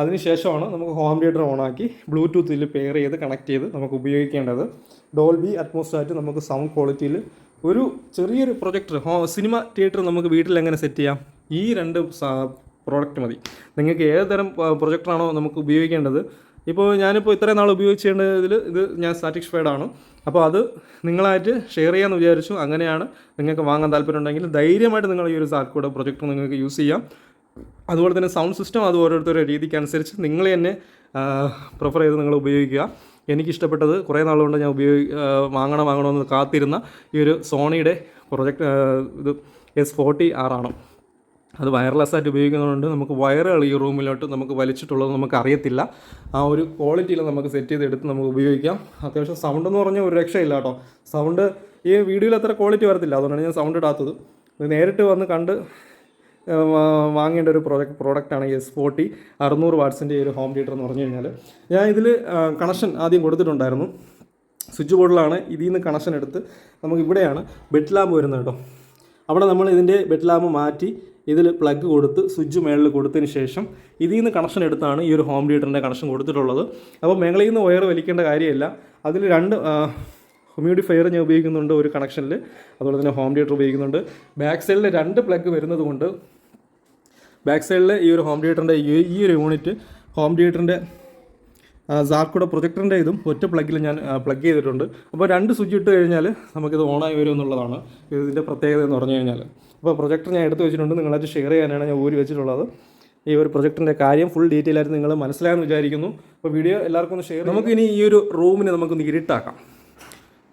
S1: അതിനുശേഷമാണ് നമുക്ക് ഹോം തിയേറ്റർ ഓണാക്കി ബ്ലൂടൂത്തിൽ പെയർ ചെയ്ത് കണക്ട് ചെയ്ത് നമുക്ക് ഉപയോഗിക്കേണ്ടത്. ഡോൾബി അറ്റ്മോസ്ഫാറ്റ് നമുക്ക് സൗണ്ട് ക്വാളിറ്റിയിൽ ഒരു ചെറിയൊരു പ്രൊജക്ടർ ഹോ സിനിമ തിയേറ്റർ നമുക്ക് വീട്ടിൽ എങ്ങനെ സെറ്റ് ചെയ്യാം? ഈ രണ്ട് പ്രോഡക്റ്റ് മതി. നിങ്ങൾക്ക് ഏത് തരം പ്രൊജക്ടറാണോ നമുക്ക് ഉപയോഗിക്കേണ്ടത് ഇപ്പോൾ ഞാനിപ്പോൾ ഇത്രയും നാൾ ഉപയോഗിച്ചതിൽ ഇത് ഞാൻ സാറ്റിസ്ഫൈഡ് ആണ്. അപ്പോൾ അത് നിങ്ങളായിട്ട് ഷെയർ ചെയ്യാമെന്ന് വിചാരിച്ചു. അങ്ങനെയാണ് നിങ്ങൾക്ക് വാങ്ങാൻ താല്പര്യമുണ്ടെങ്കിൽ ധൈര്യമായിട്ട് നിങ്ങൾ ഈ ഒരു സാൽക്കോടെ പ്രൊജക്ടർ നിങ്ങൾക്ക് യൂസ് ചെയ്യാം. അതുപോലെ തന്നെ സൗണ്ട് സിസ്റ്റം അത് ഓരോരുത്തരുടെ രീതിക്കനുസരിച്ച് നിങ്ങൾ തന്നെ പ്രിഫർ ചെയ്ത് നിങ്ങൾ ഉപയോഗിക്കുക. എനിക്കിഷ്ടപ്പെട്ടത് കുറേ നാളുകൊണ്ട് ഞാൻ ഉപയോഗി വാങ്ങണം വാങ്ങണമെന്ന് കാത്തിരുന്ന ഈ ഒരു സോണിയുടെ പ്രൊജക്ട് ഇത് എസ് ഫോർട്ടി ആറാണ് അത് വയർലെസ് ആയിട്ട് ഉപയോഗിക്കുന്നതുകൊണ്ട് നമുക്ക് വയറുകൾ ഈ റൂമിലോട്ട് നമുക്ക് വലിച്ചിട്ടുള്ളത് നമുക്ക് അറിയത്തില്ല ആ ഒരു ക്വാളിറ്റിയിൽ നമുക്ക് സെറ്റ് ചെയ്തെടുത്ത് നമുക്ക് ഉപയോഗിക്കാം. അത്യാവശ്യം സൗണ്ട് എന്ന് പറഞ്ഞാൽ ഒരു രക്ഷയില്ല കേട്ടോ. സൗണ്ട് ഈ വീഡിയോയിൽ അത്ര ക്വാളിറ്റി വരത്തില്ല. അതുകൊണ്ടാണ് ഞാൻ സൗണ്ട് ഇടാത്തത്. നേരിട്ട് വന്ന് കണ്ട് വാങ്ങേണ്ട ഒരു പ്രോഡക്റ്റ് പ്രോഡക്റ്റാണ് എസ് ഫോർട്ടി അറുന്നൂറ് വാട്സിന്റെ ഒരു ഹോം തിയേറ്റർ എന്ന് പറഞ്ഞു കഴിഞ്ഞാൽ ഞാൻ ഇതിൽ കണക്ഷൻ ആദ്യം കൊടുത്തിട്ടുണ്ടായിരുന്നു. സ്വിച്ച് ബോർഡിലാണ് ഇതിൽ നിന്ന് കണക്ഷൻ എടുത്ത് നമുക്ക് ഇവിടെയാണ് ബെഡ് ലാമ്പ് വരുന്നത് കേട്ടോ. അവിടെ നമ്മൾ ഇതിന്റെ ബെഡ് ലാമ്പ് മാറ്റി ഇതിൽ പ്ലഗ് കൊടുത്ത് സ്വിച്ച് മേളിൽ കൊടുത്തതിന് ശേഷം ഇതിൽ നിന്ന് കണക്ഷൻ എടുത്താണ് ഈ ഒരു ഹോം തിയേറ്ററിന്റെ കണക്ഷൻ കൊടുത്തിട്ടുള്ളത്. അപ്പോൾ മേളയിൽ നിന്ന് വയർ വലിക്കേണ്ട കാര്യമില്ല. അതിൽ രണ്ട് ഹ്യൂമിഡിഫയർ ഞാൻ ഉപയോഗിക്കുന്നുണ്ട് ഒരു കണക്ഷനിൽ അതുപോലെ തന്നെ ഹോം തിയേറ്റർ ഉപയോഗിക്കുന്നുണ്ട്. ബാക്ക് സൈഡിൽ രണ്ട് പ്ലഗ് വരുന്നത് കൊണ്ട് ബാക്ക് സൈഡിൽ ഈ ഒരു ഹോം തിയേറ്ററിന്റെ ഈ ഒരു യൂണിറ്റ് ഹോം തിയേറ്ററിന്റെ സാർക്കുടെ പ്രൊജക്ടറിന്റെ ഇതും ഒറ്റ പ്ലഗിൽ ഞാൻ പ്ലഗ് ചെയ്തിട്ടുണ്ട്. അപ്പോൾ രണ്ട് സ്വിച്ച് ഇട്ട് കഴിഞ്ഞാൽ നമുക്കിത് ഓണായി വരും എന്നുള്ളതാണ് ഇതിന്റെ പ്രത്യേകത എന്ന് പറഞ്ഞു കഴിഞ്ഞാൽ അപ്പോൾ പ്രൊജക്ടർ ഞാൻ എടുത്ത് വെച്ചിട്ടുണ്ട്. നിങ്ങളായിട്ട് ഷെയർ ചെയ്യാനാണ് ഞാൻ ഊരി വെച്ചിട്ടുള്ളത്. ഈ ഒരു പ്രൊജക്ടറിന്റെ കാര്യം ഫുൾ ഡീറ്റെയിൽ ആയിട്ട് നിങ്ങൾ മനസ്സിലായെന്ന് വിചാരിക്കുന്നു. അപ്പോൾ വീഡിയോ എല്ലാവർക്കും ഒന്ന് ഷെയർ നമുക്കിനി ഈ ഒരു റൂമിനെ നമുക്കൊന്ന് ഇരുട്ടാക്കാം.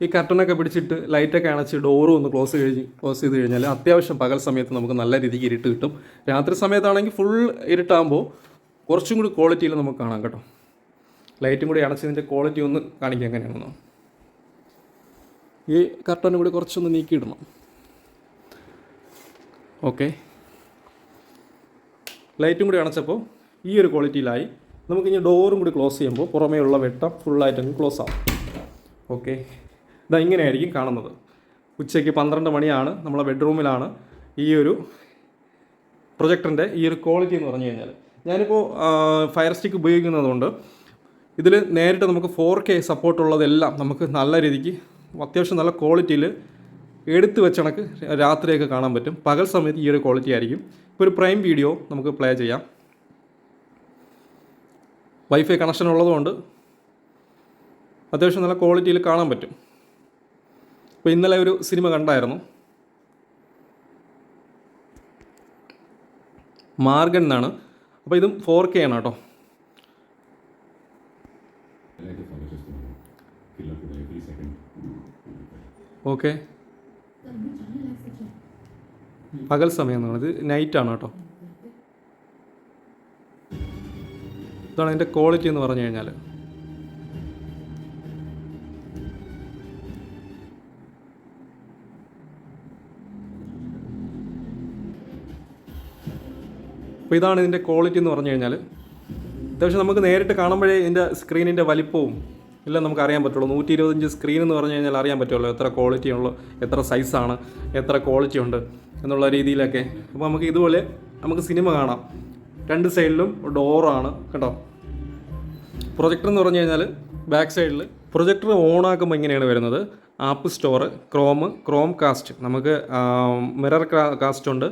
S1: ഈ കർട്ടനൊക്കെ പിടിച്ചിട്ട് ലൈറ്റൊക്കെ അണച്ച് ഡോറും ഒന്ന് ക്ലോസ് കഴിഞ്ഞ് ക്ലോസ് ചെയ്ത് കഴിഞ്ഞാൽ അത്യാവശ്യം പകൽ സമയത്ത് നമുക്ക് നല്ല രീതിക്ക് ഇരുട്ട് കിട്ടും. രാത്രി സമയത്താണെങ്കിൽ ഫുൾ ഇരുട്ടാകുമ്പോൾ കുറച്ചും കൂടി ക്വാളിറ്റിയിൽ നമുക്ക് കാണാം കേട്ടോ. ലൈറ്റും കൂടി അണച്ചതിന്റെ ക്വാളിറ്റി ഒന്ന് കാണിക്കാം എങ്ങനെയാണെന്ന്. ഈ കർട്ടനും കൂടി കുറച്ചൊന്ന് നീക്കിയിടണം. ഓക്കെ ലൈറ്റും കൂടി അണച്ചപ്പോൾ ഈ ഒരു ക്വാളിറ്റിയിലായി നമുക്ക് ഇനി ഡോറും കൂടി ക്ലോസ് ചെയ്യുമ്പോൾ പുറമേ ഉള്ള വെട്ടം ഫുള്ളായിട്ട് ക്ലോസ് ആവും. ഓക്കെ ഇതാ ഇങ്ങനെയായിരിക്കും കാണുന്നത്. ഉച്ചയ്ക്ക് പന്ത്രണ്ട് മണിയാണ് നമ്മളെ ബെഡ്റൂമിലാണ് ഈ ഒരു പ്രൊജക്ടറിന്റെ ഈ ഒരു ക്വാളിറ്റി എന്ന് പറഞ്ഞു കഴിഞ്ഞാൽ ഞാനിപ്പോൾ ഫയർ സ്റ്റിക്ക് ഉപയോഗിക്കുന്നതുകൊണ്ട് ഇതിൽ നേരിട്ട് നമുക്ക് ഫോർ കെ സപ്പോർട്ടുള്ളതെല്ലാം നമുക്ക് നല്ല രീതിക്ക് അത്യാവശ്യം നല്ല ക്വാളിറ്റിയിൽ എടുത്തു വെച്ച കണക്ക് രാത്രിയൊക്കെ കാണാൻ പറ്റും. പകൽ സമയത്ത് ഈ ഒരു ക്വാളിറ്റി ആയിരിക്കും. ഇപ്പോൾ ഒരു പ്രൈം വീഡിയോ നമുക്ക് പ്ലേ ചെയ്യാം. വൈഫൈ കണക്ഷൻ ഉള്ളതുകൊണ്ട് അത്യാവശ്യം നല്ല ക്വാളിറ്റിയിൽ കാണാൻ പറ്റും. ഇപ്പോൾ ഇന്നലെ ഒരു സിനിമ കണ്ടായിരുന്നു. മാർഗൻ എന്നാണ്. അപ്പോൾ ഇതും ഫോർ കെ ആണ് കേട്ടോ. ഓക്കെ പകൽ സമയം എന്നാണ് ഇത് നൈറ്റാണ് കേട്ടോ. ഇതാണ് അതിന്റെ ക്വാളിറ്റി എന്ന് പറഞ്ഞു കഴിഞ്ഞാൽ. അപ്പോൾ ഇതാണ് ഇതിന്റെ ക്വാളിറ്റി എന്ന് പറഞ്ഞു കഴിഞ്ഞാൽ. അത്യാവശ്യം നമുക്ക് നേരിട്ട് കാണുമ്പോഴേ ഇതിന്റെ സ്ക്രീനിന്റെ വലിപ്പവും എല്ലാം നമുക്ക് അറിയാൻ പറ്റുള്ളൂ. നൂറ്റി ഇരുപത്തഞ്ച് സ്ക്രീൻ എന്ന് പറഞ്ഞു കഴിഞ്ഞാൽ അറിയാൻ പറ്റുള്ളൂ എത്ര ക്വാളിറ്റി ഉള്ളു എത്ര സൈസാണ് എത്ര ക്വാളിറ്റി ഉണ്ട് എന്നുള്ള രീതിയിലൊക്കെ. അപ്പോൾ നമുക്ക് ഇതുപോലെ നമുക്ക് സിനിമ കാണാം. രണ്ട് സൈഡിലും ഡോറാണ് കേട്ടോ പ്രൊജക്ടർ എന്ന് പറഞ്ഞു കഴിഞ്ഞാൽ ബാക്ക് സൈഡിൽ പ്രൊജക്ടർ ഓൺ ആക്കുമ്പോൾ ഇങ്ങനെയാണ് വരുന്നത്. App store Chrome Chrome cast നമുക്ക് മിറർ കാസ്റ്റ് ഉണ്ട്.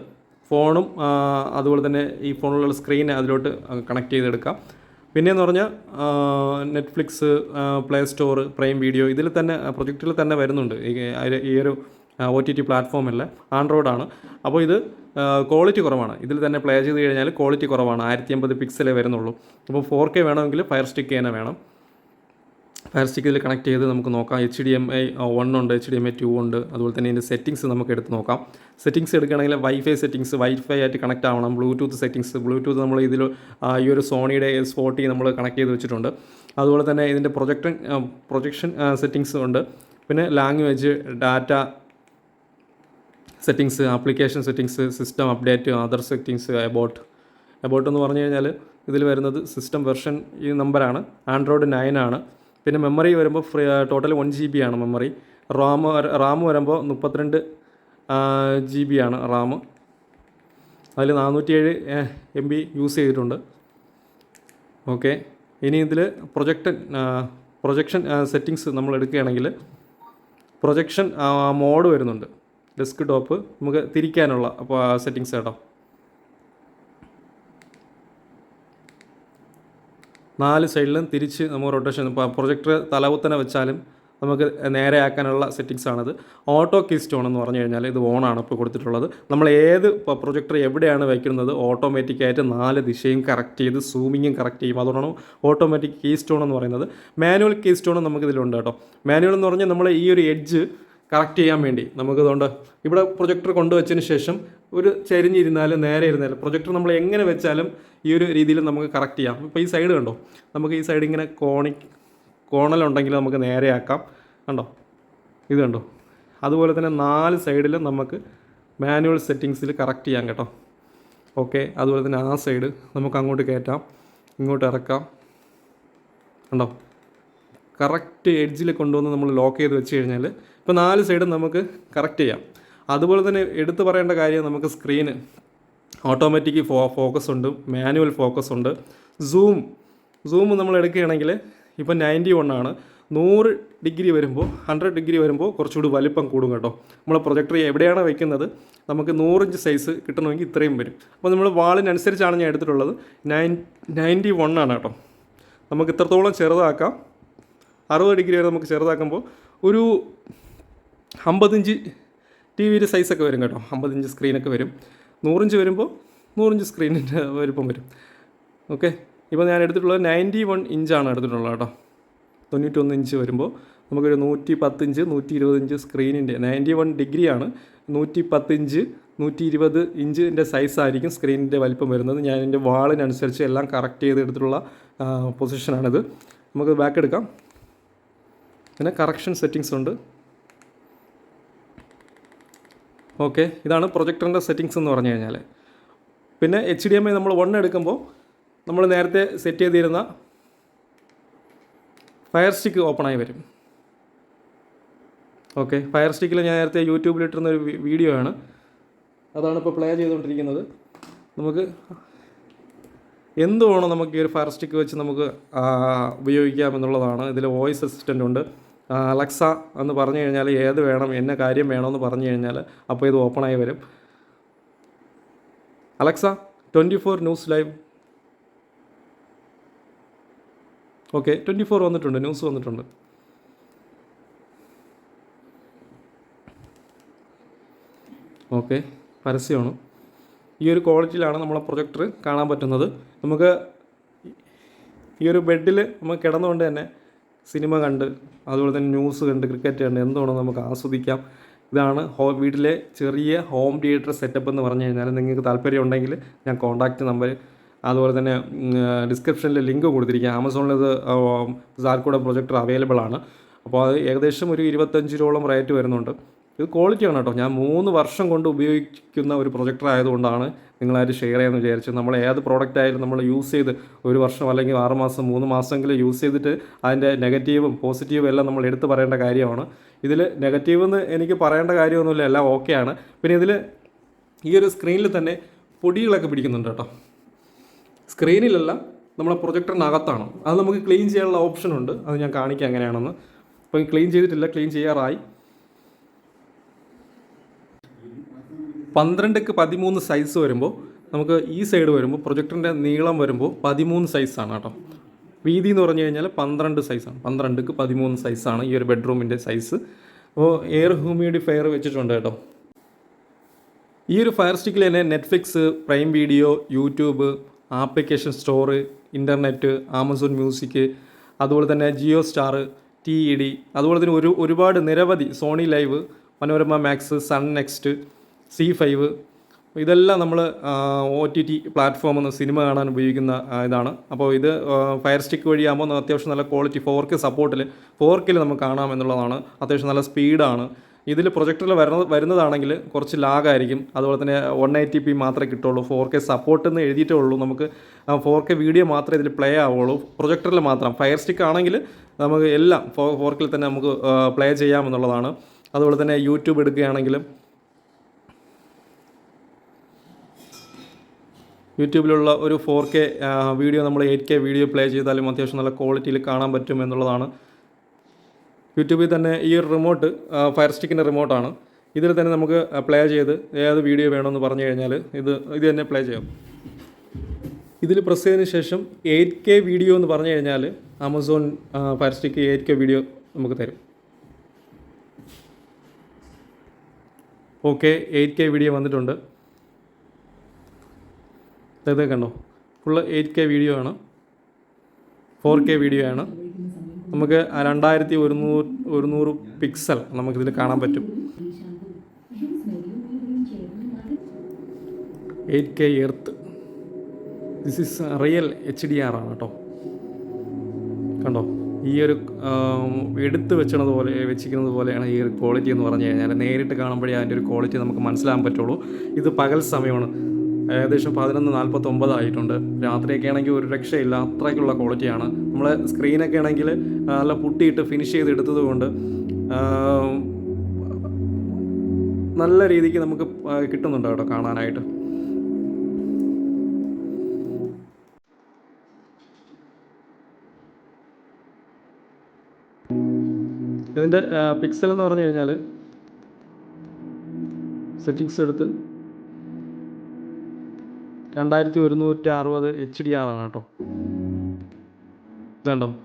S1: ഫോണും അതുപോലെ തന്നെ ഈ ഫോണിലുള്ള സ്ക്രീൻ അതിലോട്ട് കണക്ട് ചെയ്തെടുക്കാം. പിന്നെയെന്ന് പറഞ്ഞാൽ Netflix play store prime video ഇതിൽ തന്നെ പ്രൊജക്റ്റിൽ തന്നെ വരുന്നുണ്ട്. ഈ ഒരു ഒ ടി ടി പ്ലാറ്റ്ഫോമല്ല ആൻഡ്രോയിഡാണ് അപ്പോൾ ഇത് ക്വാളിറ്റി കുറവാണ്. ഇതിൽ തന്നെ പ്ലേ ചെയ്ത് കഴിഞ്ഞാൽ ക്വാളിറ്റി കുറവാണ്. ആയിരത്തി അമ്പത് പിക്സലേ വരുന്നുള്ളൂ. അപ്പോൾ ഫോർ കെ വേണമെങ്കിൽ ഫയർ സ്റ്റിക്ക് തന്നെ വേണം. ഫയർ സ്റ്റിക്ക് ഇതിൽ കണക്ട് ചെയ്ത് നമുക്ക് നോക്കാം. H D M I one ഉണ്ട് H D M I two ഉണ്ട്. അതുപോലെ തന്നെ ഇതിന്റെ സെറ്റിങ്സ് നമുക്ക് എടുത്ത് നോക്കാം. സെറ്റിങ്സ് എടുക്കുകയാണെങ്കിൽ വൈഫൈ സെറ്റിങ്സ് വൈഫൈ ആയിട്ട് കണക്ട് ആവണം. ബ്ലൂടൂത്ത് സെറ്റിങ്സ് ബ്ലൂടൂത്ത് നമ്മൾ ഇതിൽ ഈ ഒരു സോണിയുടെ സ്പോട്ടി നമ്മൾ കണക്ട് ചെയ്ത് വെച്ചിട്ടുണ്ട്. അതുപോലെ തന്നെ ഇതിന്റെ പ്രൊജക്ടൻ പ്രൊജക്ഷൻ സെറ്റിങ്സ് ഉണ്ട്. പിന്നെ language data settings application settings system update other settings about about എന്ന് പറഞ്ഞു കഴിഞ്ഞാൽ ഇതിൽ വരുന്നത് സിസ്റ്റം വെർഷൻ ഈ നമ്പറാണ് ആൻഡ്രോയിഡ് നയൻ ആണ്. പിന്നെ മെമ്മറി വരുമ്പോൾ free total one G B ആണ് മെമ്മറി റാം റാം വരുമ്പോൾ മുപ്പത്തിരണ്ട് ജി ബി ആണ് റാം അതിൽ നാനൂറ്റിയേഴ് എം ബി യൂസ് ചെയ്തിട്ടുണ്ട്. ഓക്കെ ഇനി ഇതിൽ പ്രൊജക്റ്റ് പ്രൊജക്ഷൻ സെറ്റിങ്സ് നമ്മൾ എടുക്കുകയാണെങ്കിൽ പ്രൊജക്ഷൻ മോഡ് വരുന്നുണ്ട്. ഡെസ്ക് ടോപ്പ് നമുക്ക് തിരിക്കാനുള്ള സെറ്റിങ്സ് കേട്ടോ. നാല് സൈഡിലും തിരിച്ച് നമ്മൾ റൊട്ടേഷൻ പ്രൊജക്ടർ തലകുത്തനെ വെച്ചാലും നമുക്ക് നേരെ ആക്കാനുള്ള സെറ്റിങ്സ് ആണത്. ഓട്ടോ കീ സ്റ്റോൺ എന്ന് പറഞ്ഞു കഴിഞ്ഞാൽ ഇത് ഓണാണ് ഇപ്പോൾ കൊടുത്തിട്ടുള്ളത്. നമ്മൾ ഏത് പ്രൊജക്ടർ എവിടെയാണ് വയ്ക്കുന്നത് ഓട്ടോമാറ്റിക്കായിട്ട് നാല് ദിശയും കറക്റ്റ് ചെയ്ത് സൂമിങ്ങും കറക്റ്റ് ചെയ്യും. അതുകൊണ്ടാണ് ഓട്ടോമാറ്റിക് കീ സ്റ്റോൺ എന്ന് പറയുന്നത്. മാനുവൽ കീ സ്റ്റോൺ നമുക്ക് ഇതിലുണ്ട് കേട്ടോ. മാനുവൽ എന്ന് പറഞ്ഞാൽ നമ്മൾ ഈ ഒരു എഡ്ജ് കറക്റ്റ് ചെയ്യാൻ വേണ്ടി. നമുക്കതുകൊണ്ട് ഇവിടെ പ്രൊജക്ടർ കൊണ്ടുവച്ചതിന് ശേഷം ഒരു ചരിഞ്ഞിരുന്നാലും നേരെ ഇരുന്നാലും പ്രൊജക്ടർ നമ്മൾ എങ്ങനെ വെച്ചാലും ഈ ഒരു രീതിയിൽ നമുക്ക് കറക്റ്റ് ചെയ്യാം. ഇപ്പോൾ ഈ സൈഡ് കണ്ടോ? നമുക്ക് ഈ സൈഡ് ഇങ്ങനെ കോണി കോണലുണ്ടെങ്കിൽ നമുക്ക് നേരെയാക്കാം കണ്ടോ? ഇത് കണ്ടോ? അതുപോലെ തന്നെ നാല് സൈഡിലും നമുക്ക് മാനുവൽ സെറ്റിങ്സിൽ കറക്റ്റ് ചെയ്യാം കേട്ടോ. ഓക്കെ അതുപോലെ തന്നെ ആ സൈഡ് നമുക്ക് അങ്ങോട്ട് കയറ്റാം. ഇങ്ങോട്ട് ഇറക്കാം. കണ്ടോ? കറക്റ്റ് എഡ്ജിൽ കൊണ്ടുവന്ന് നമ്മൾ ലോക്ക് ചെയ്ത് വെച്ച് കഴിഞ്ഞാൽ ഇപ്പോൾ നാല് സൈഡും നമുക്ക് കറക്റ്റ് ചെയ്യാം. അതുപോലെ തന്നെ എടുത്തു പറയേണ്ട കാര്യം നമുക്ക് സ്ക്രീന് ഓട്ടോമാറ്റിക് ഫോ ഫോക്കസ് ഉണ്ട് മാനുവൽ ഫോക്കസ് ഉണ്ട്. സൂം സൂം നമ്മൾ എടുക്കുകയാണെങ്കിൽ ഇപ്പോൾ നയന്റി വൺ ആണ്. നൂറ് ഡിഗ്രി വരുമ്പോൾ ഹൺഡ്രഡ് ഡിഗ്രി വരുമ്പോൾ കുറച്ചുകൂടി വലിപ്പം കൂടും കേട്ടോ. നമ്മൾ പ്രൊജക്ടർ എവിടെയാണ് വയ്ക്കുന്നത് നമുക്ക് നൂറിഞ്ച് സൈസ് കിട്ടണമെങ്കിൽ ഇത്രയും വരും. അപ്പോൾ നമ്മൾ വാളിനനുസരിച്ചാണ് ഞാൻ എടുത്തിട്ടുള്ളത്. നയൻ നയന്റി വൺ ആണ് കേട്ടോ. നമുക്ക് ഇത്രത്തോളം ചെറുതാക്കാം. അറുപത് ഡിഗ്രി വരെ നമുക്ക് ചെറുതാക്കുമ്പോൾ ഒരു അമ്പത്തിഞ്ച് ടി വിയുടെ സൈസൊക്കെ വരും കേട്ടോ. അമ്പത്തിഞ്ച് സ്ക്രീനൊക്കെ വരും. നൂറിഞ്ച് വരുമ്പോൾ നൂറിഞ്ച് സ്ക്രീനിന്റെ വലുപ്പം വരും. ഓക്കെ? ഇപ്പോൾ ഞാൻ എടുത്തിട്ടുള്ളത് നയന്റി വൺ ഇഞ്ചാണ് എടുത്തിട്ടുള്ളത് കേട്ടോ. തൊണ്ണൂറ്റൊന്ന് ഇഞ്ച് വരുമ്പോൾ നമുക്കൊരു നൂറ്റി പത്തിഞ്ച് നൂറ്റി ഇരുപത്തിഞ്ച് സ്ക്രീനിന്റെ നയന്റി വൺ ഡിഗ്രിയാണ്. നൂറ്റി പത്തിഞ്ച് നൂറ്റി ഇരുപത് ഇഞ്ചിന്റെ സൈസായിരിക്കും സ്ക്രീനിന്റെ വലിപ്പം വരുന്നത്. ഞാൻ എന്റെ വാളിനനുസരിച്ച് എല്ലാം കറക്റ്റ് ചെയ്ത് എടുത്തിട്ടുള്ള പൊസിഷനാണിത്. നമുക്ക് ബാക്ക് എടുക്കാം. പിന്നെ കറക്ഷൻ സെറ്റിങ്സ് ഉണ്ട്. ഓക്കെ ഇതാണ് പ്രൊജക്ടറിന്റെ സെറ്റിങ്സ് എന്ന് പറഞ്ഞു കഴിഞ്ഞാൽ പിന്നെ എച്ച് ഡി എം ഐ നമ്മൾ വൺ എടുക്കുമ്പോൾ നമ്മൾ നേരത്തെ സെറ്റ് ചെയ്തിരുന്ന ഫയർ സ്റ്റിക്ക് ആയി വരും. ഓക്കെ ഫയർ സ്റ്റിക്കിൽ ഞാൻ നേരത്തെ യൂട്യൂബിൽ ഇട്ടിരുന്ന ഒരു വീഡിയോ ആണ്. അതാണ് ഇപ്പോൾ പ്ലേ ചെയ്തുകൊണ്ടിരിക്കുന്നത് നമുക്ക് എന്ത് വേണം നമുക്ക് ഈ ഒരു ഫയർ സ്റ്റിക്ക് വെച്ച് നമുക്ക് ഉപയോഗിക്കാം എന്നുള്ളതാണ്. ഇതിൽ വോയിസ് അസിസ്റ്റന്റ് ഉണ്ട്. അലക്സ എന്ന് പറഞ്ഞു കഴിഞ്ഞാൽ ഏത് വേണം എന്ന കാര്യം വേണമെന്ന് പറഞ്ഞു കഴിഞ്ഞാൽ അപ്പോൾ ഇത് ഓപ്പണായി വരും. Alexa twenty four news live okay twenty four വന്നിട്ടുണ്ട് ന്യൂസ് വന്നിട്ടുണ്ട്. ഓക്കെ പരസ്യമാണ്. ഈ ഒരു ക്വാളിറ്റിയിലാണ് നമ്മളെ പ്രൊജക്ടർ കാണാൻ പറ്റുന്നത്. നമുക്ക് ഈ ഒരു ബെഡിൽ നമുക്ക് കിടന്നുകൊണ്ട് തന്നെ സിനിമ കണ്ട് അതുപോലെ തന്നെ ന്യൂസ് കണ്ട് ക്രിക്കറ്റ് കണ്ട് എന്തോണം നമുക്ക് ആസ്വദിക്കാം. ഇതാണ് ഹോ വീട്ടിലെ ചെറിയ ഹോം തിയേറ്റർ സെറ്റപ്പ് എന്ന് പറഞ്ഞു കഴിഞ്ഞാൽ നിങ്ങൾക്ക് താല്പര്യം ഉണ്ടെങ്കിൽ ഞാൻ കോൺടാക്റ്റ് നമ്പർ അതുപോലെ തന്നെ ഡിസ്ക്രിപ്ഷനിൽ ലിങ്ക് കൊടുത്തിരിക്കുക ആമസോണിൽ ഇത് സാർക്കൂടെ പ്രൊജക്ടർ അവൈലബിൾ ആണ്. അപ്പോൾ അത് ഏകദേശം ഒരു ഇരുപത്തഞ്ച് രൂപയോളം റേറ്റ് വരുന്നുണ്ട്. ഇത് ക്വാളിറ്റി ആണ് കേട്ടോ. ഞാൻ മൂന്ന് വർഷം കൊണ്ട് ഉപയോഗിക്കുന്ന ഒരു പ്രൊജക്ടർ ആയതുകൊണ്ടാണ് നിങ്ങളായിട്ട് ഷെയർ ചെയ്യാമെന്ന് വിചാരിച്ചത്. നമ്മൾ ഏത് പ്രോഡക്റ്റ് ആയാലും നമ്മൾ യൂസ് ചെയ്ത് ഒരു വർഷം അല്ലെങ്കിൽ ആറ് മാസം മൂന്ന് മാസമെങ്കിലും യൂസ് ചെയ്തിട്ട് അതിന്റെ നെഗറ്റീവും പോസിറ്റീവും എല്ലാം നമ്മൾ എടുത്ത് പറയേണ്ട കാര്യമാണ്. ഇതിൽ നെഗറ്റീവ് എന്ന് എനിക്ക് പറയേണ്ട കാര്യമൊന്നുമില്ല. എല്ലാം ഓക്കെയാണ് പിന്നെ ഇതിൽ ഈ ഒരു സ്ക്രീനിൽ തന്നെ പൊടികളൊക്കെ പിടിക്കുന്നുണ്ട് കേട്ടോ. സ്ക്രീനിലല്ല നമ്മളെ പ്രൊജക്ടറിനകത്താണ് അത് നമുക്ക് ക്ലീൻ ചെയ്യാനുള്ള ഓപ്ഷൻ ഉണ്ട്. അത് ഞാൻ കാണിക്കാം എങ്ങനെയാണെന്ന്. അപ്പോൾ ക്ലീൻ ചെയ്തിട്ടില്ല. ക്ലീൻ ചെയ്യാറായി. പന്ത്രണ്ടക്ക് പതിമൂന്ന് സൈസ് വരുമ്പോൾ നമുക്ക് ഈ സൈഡ് വരുമ്പോൾ പ്രൊജക്ടറിന്റെ നീളം വരുമ്പോൾ പതിമൂന്ന് സൈസാണ് കേട്ടോ. വീതി എന്ന് പറഞ്ഞു കഴിഞ്ഞാൽ പന്ത്രണ്ട് സൈസാണ് പന്ത്രണ്ടക്ക് പതിമൂന്ന് സൈസാണ് ഈ ഒരു ബെഡ്റൂമിന്റെ സൈസ് അപ്പോൾ എയർ ഹ്യൂമിഡിഫയർ വെച്ചിട്ടുണ്ട് കേട്ടോ. ഈ ഒരു ഫയർ സ്റ്റിക്കിൽ തന്നെ Netflix prime video YouTube application store internet Amazon music അതുപോലെ തന്നെ Jio star T E D അതുപോലെ തന്നെ ഒരു ഒരുപാട് നിരവധി Sony Liv Manorama max sun next Zee five. ഇതെല്ലാം നമ്മൾ ഒ ടി ടി പ്ലാറ്റ്ഫോമിൽ നിന്ന് സിനിമ കാണാൻ ഉപയോഗിക്കുന്ന ഇതാണ്. അപ്പോൾ ഇത് ഫയർ സ്റ്റിക്ക് വഴിയാകുമ്പോൾ അത്യാവശ്യം നല്ല ക്വാളിറ്റി ഫോർ കെ സപ്പോർട്ടിൽ ഫോർ കെയിൽ നമുക്ക് കാണാം എന്നുള്ളതാണ്. അത്യാവശ്യം നല്ല സ്പീഡാണ് ഇതിൽ പ്രൊജക്ടറിൽ വരുന്ന വരുന്നതാണെങ്കിൽ കുറച്ച് ലാഗായിരിക്കും. അതുപോലെ തന്നെ വൺ എയ്റ്റി പി മാത്രമേ കിട്ടുള്ളൂ. ഫോർ കെ സപ്പോർട്ട് എന്ന് എഴുതിയിട്ടേ ഉള്ളൂ. നമുക്ക് ഫോർ കെ വീഡിയോ മാത്രമേ ഇതിൽ പ്ലേ ആവുള്ളൂ. പ്രൊജക്ടറിൽ മാത്രം. ഫയർ സ്റ്റിക്ക് ആണെങ്കിൽ നമുക്ക് എല്ലാം ഫോർ ഫോർ കെയിൽ തന്നെ നമുക്ക് പ്ലേ ചെയ്യാമെന്നുള്ളതാണ് അതുപോലെ തന്നെ യൂട്യൂബ് എടുക്കുകയാണെങ്കിലും യൂട്യൂബിലുള്ള ഒരു ഫോർ കെ വീഡിയോ നമ്മൾ എയ്റ്റ് കെ വീഡിയോ പ്ലേ ചെയ്താലും അത്യാവശ്യം നല്ല ക്വാളിറ്റിയിൽ കാണാൻ പറ്റും എന്നുള്ളതാണ്. യൂട്യൂബിൽ തന്നെ ഈ ഒരു റിമോട്ട് ഫയർ സ്റ്റിക്കിന്റെ റിമോട്ടാണ് ഇതിൽ തന്നെ നമുക്ക് പ്ലേ ചെയ്ത് ഏത് വീഡിയോ വേണമെന്ന് പറഞ്ഞു കഴിഞ്ഞാൽ ഇത് ഇത് തന്നെ പ്ലേ ചെയ്യാം. ഇതിൽ പ്രസ് ചെയ്തതിന് ശേഷം എയ്റ്റ് കെ വീഡിയോ എന്ന് പറഞ്ഞു കഴിഞ്ഞാൽ Amazon fire stick eight K video നമുക്ക് തരും. ഓക്കെ എയ്റ്റ് കെ വീഡിയോ വന്നിട്ടുണ്ട്. ഇത് കണ്ടോ? ഫുള്ള് എയ്റ്റ് കെ വീഡിയോ ആണ്. ഫോർ കെ വീഡിയോ ആണ്. നമുക്ക് രണ്ടായിരത്തി ഒരുന്നൂറ് ഒരുന്നൂറ് പിക്സൽ നമുക്കിതിൽ കാണാൻ പറ്റും. Eight K earth this is real H D R ആണ് കേട്ടോ. കണ്ടോ? ഈ ഒരു എടുത്ത് വെച്ചണത് പോലെ വെച്ചിരിക്കുന്നത് പോലെയാണ് ഈ ഒരു ക്വാളിറ്റി എന്ന് പറഞ്ഞു കഴിഞ്ഞാൽ നേരിട്ട് കാണുമ്പോഴേ അതിന്റെ ഒരു ക്വാളിറ്റി നമുക്ക് മനസ്സിലാകാൻ പറ്റുള്ളൂ. ഇത് പകൽ സമയമാണ്. ഏകദേശം പതിനൊന്ന് നാൽപ്പത്തൊമ്പതായിട്ടുണ്ട് രാത്രിയൊക്കെ ആണെങ്കിൽ ഒരു രക്ഷയില്ല. അത്രയ്ക്കുള്ള ക്വാളിറ്റിയാണ്. നമ്മൾ സ്ക്രീനൊക്കെ ആണെങ്കിൽ നല്ല പുട്ടിയിട്ട് ഫിനിഷ് ചെയ്ത് എടുത്തത് കൊണ്ട് നല്ല രീതിക്ക് നമുക്ക് കിട്ടുന്നുണ്ട് കേട്ടോ കാണാനായിട്ട്. ഇതിന്റെ പിക്സൽ എന്ന് പറഞ്ഞു കഴിഞ്ഞാൽ സെറ്റിങ്സ് എടുത്ത് രണ്ടായിരത്തി ഒരുന്നൂറ്റി അറുപത് എച്ച് ഡി ആർ ആണ് കേട്ടോ. ഇതുണ്ടോ?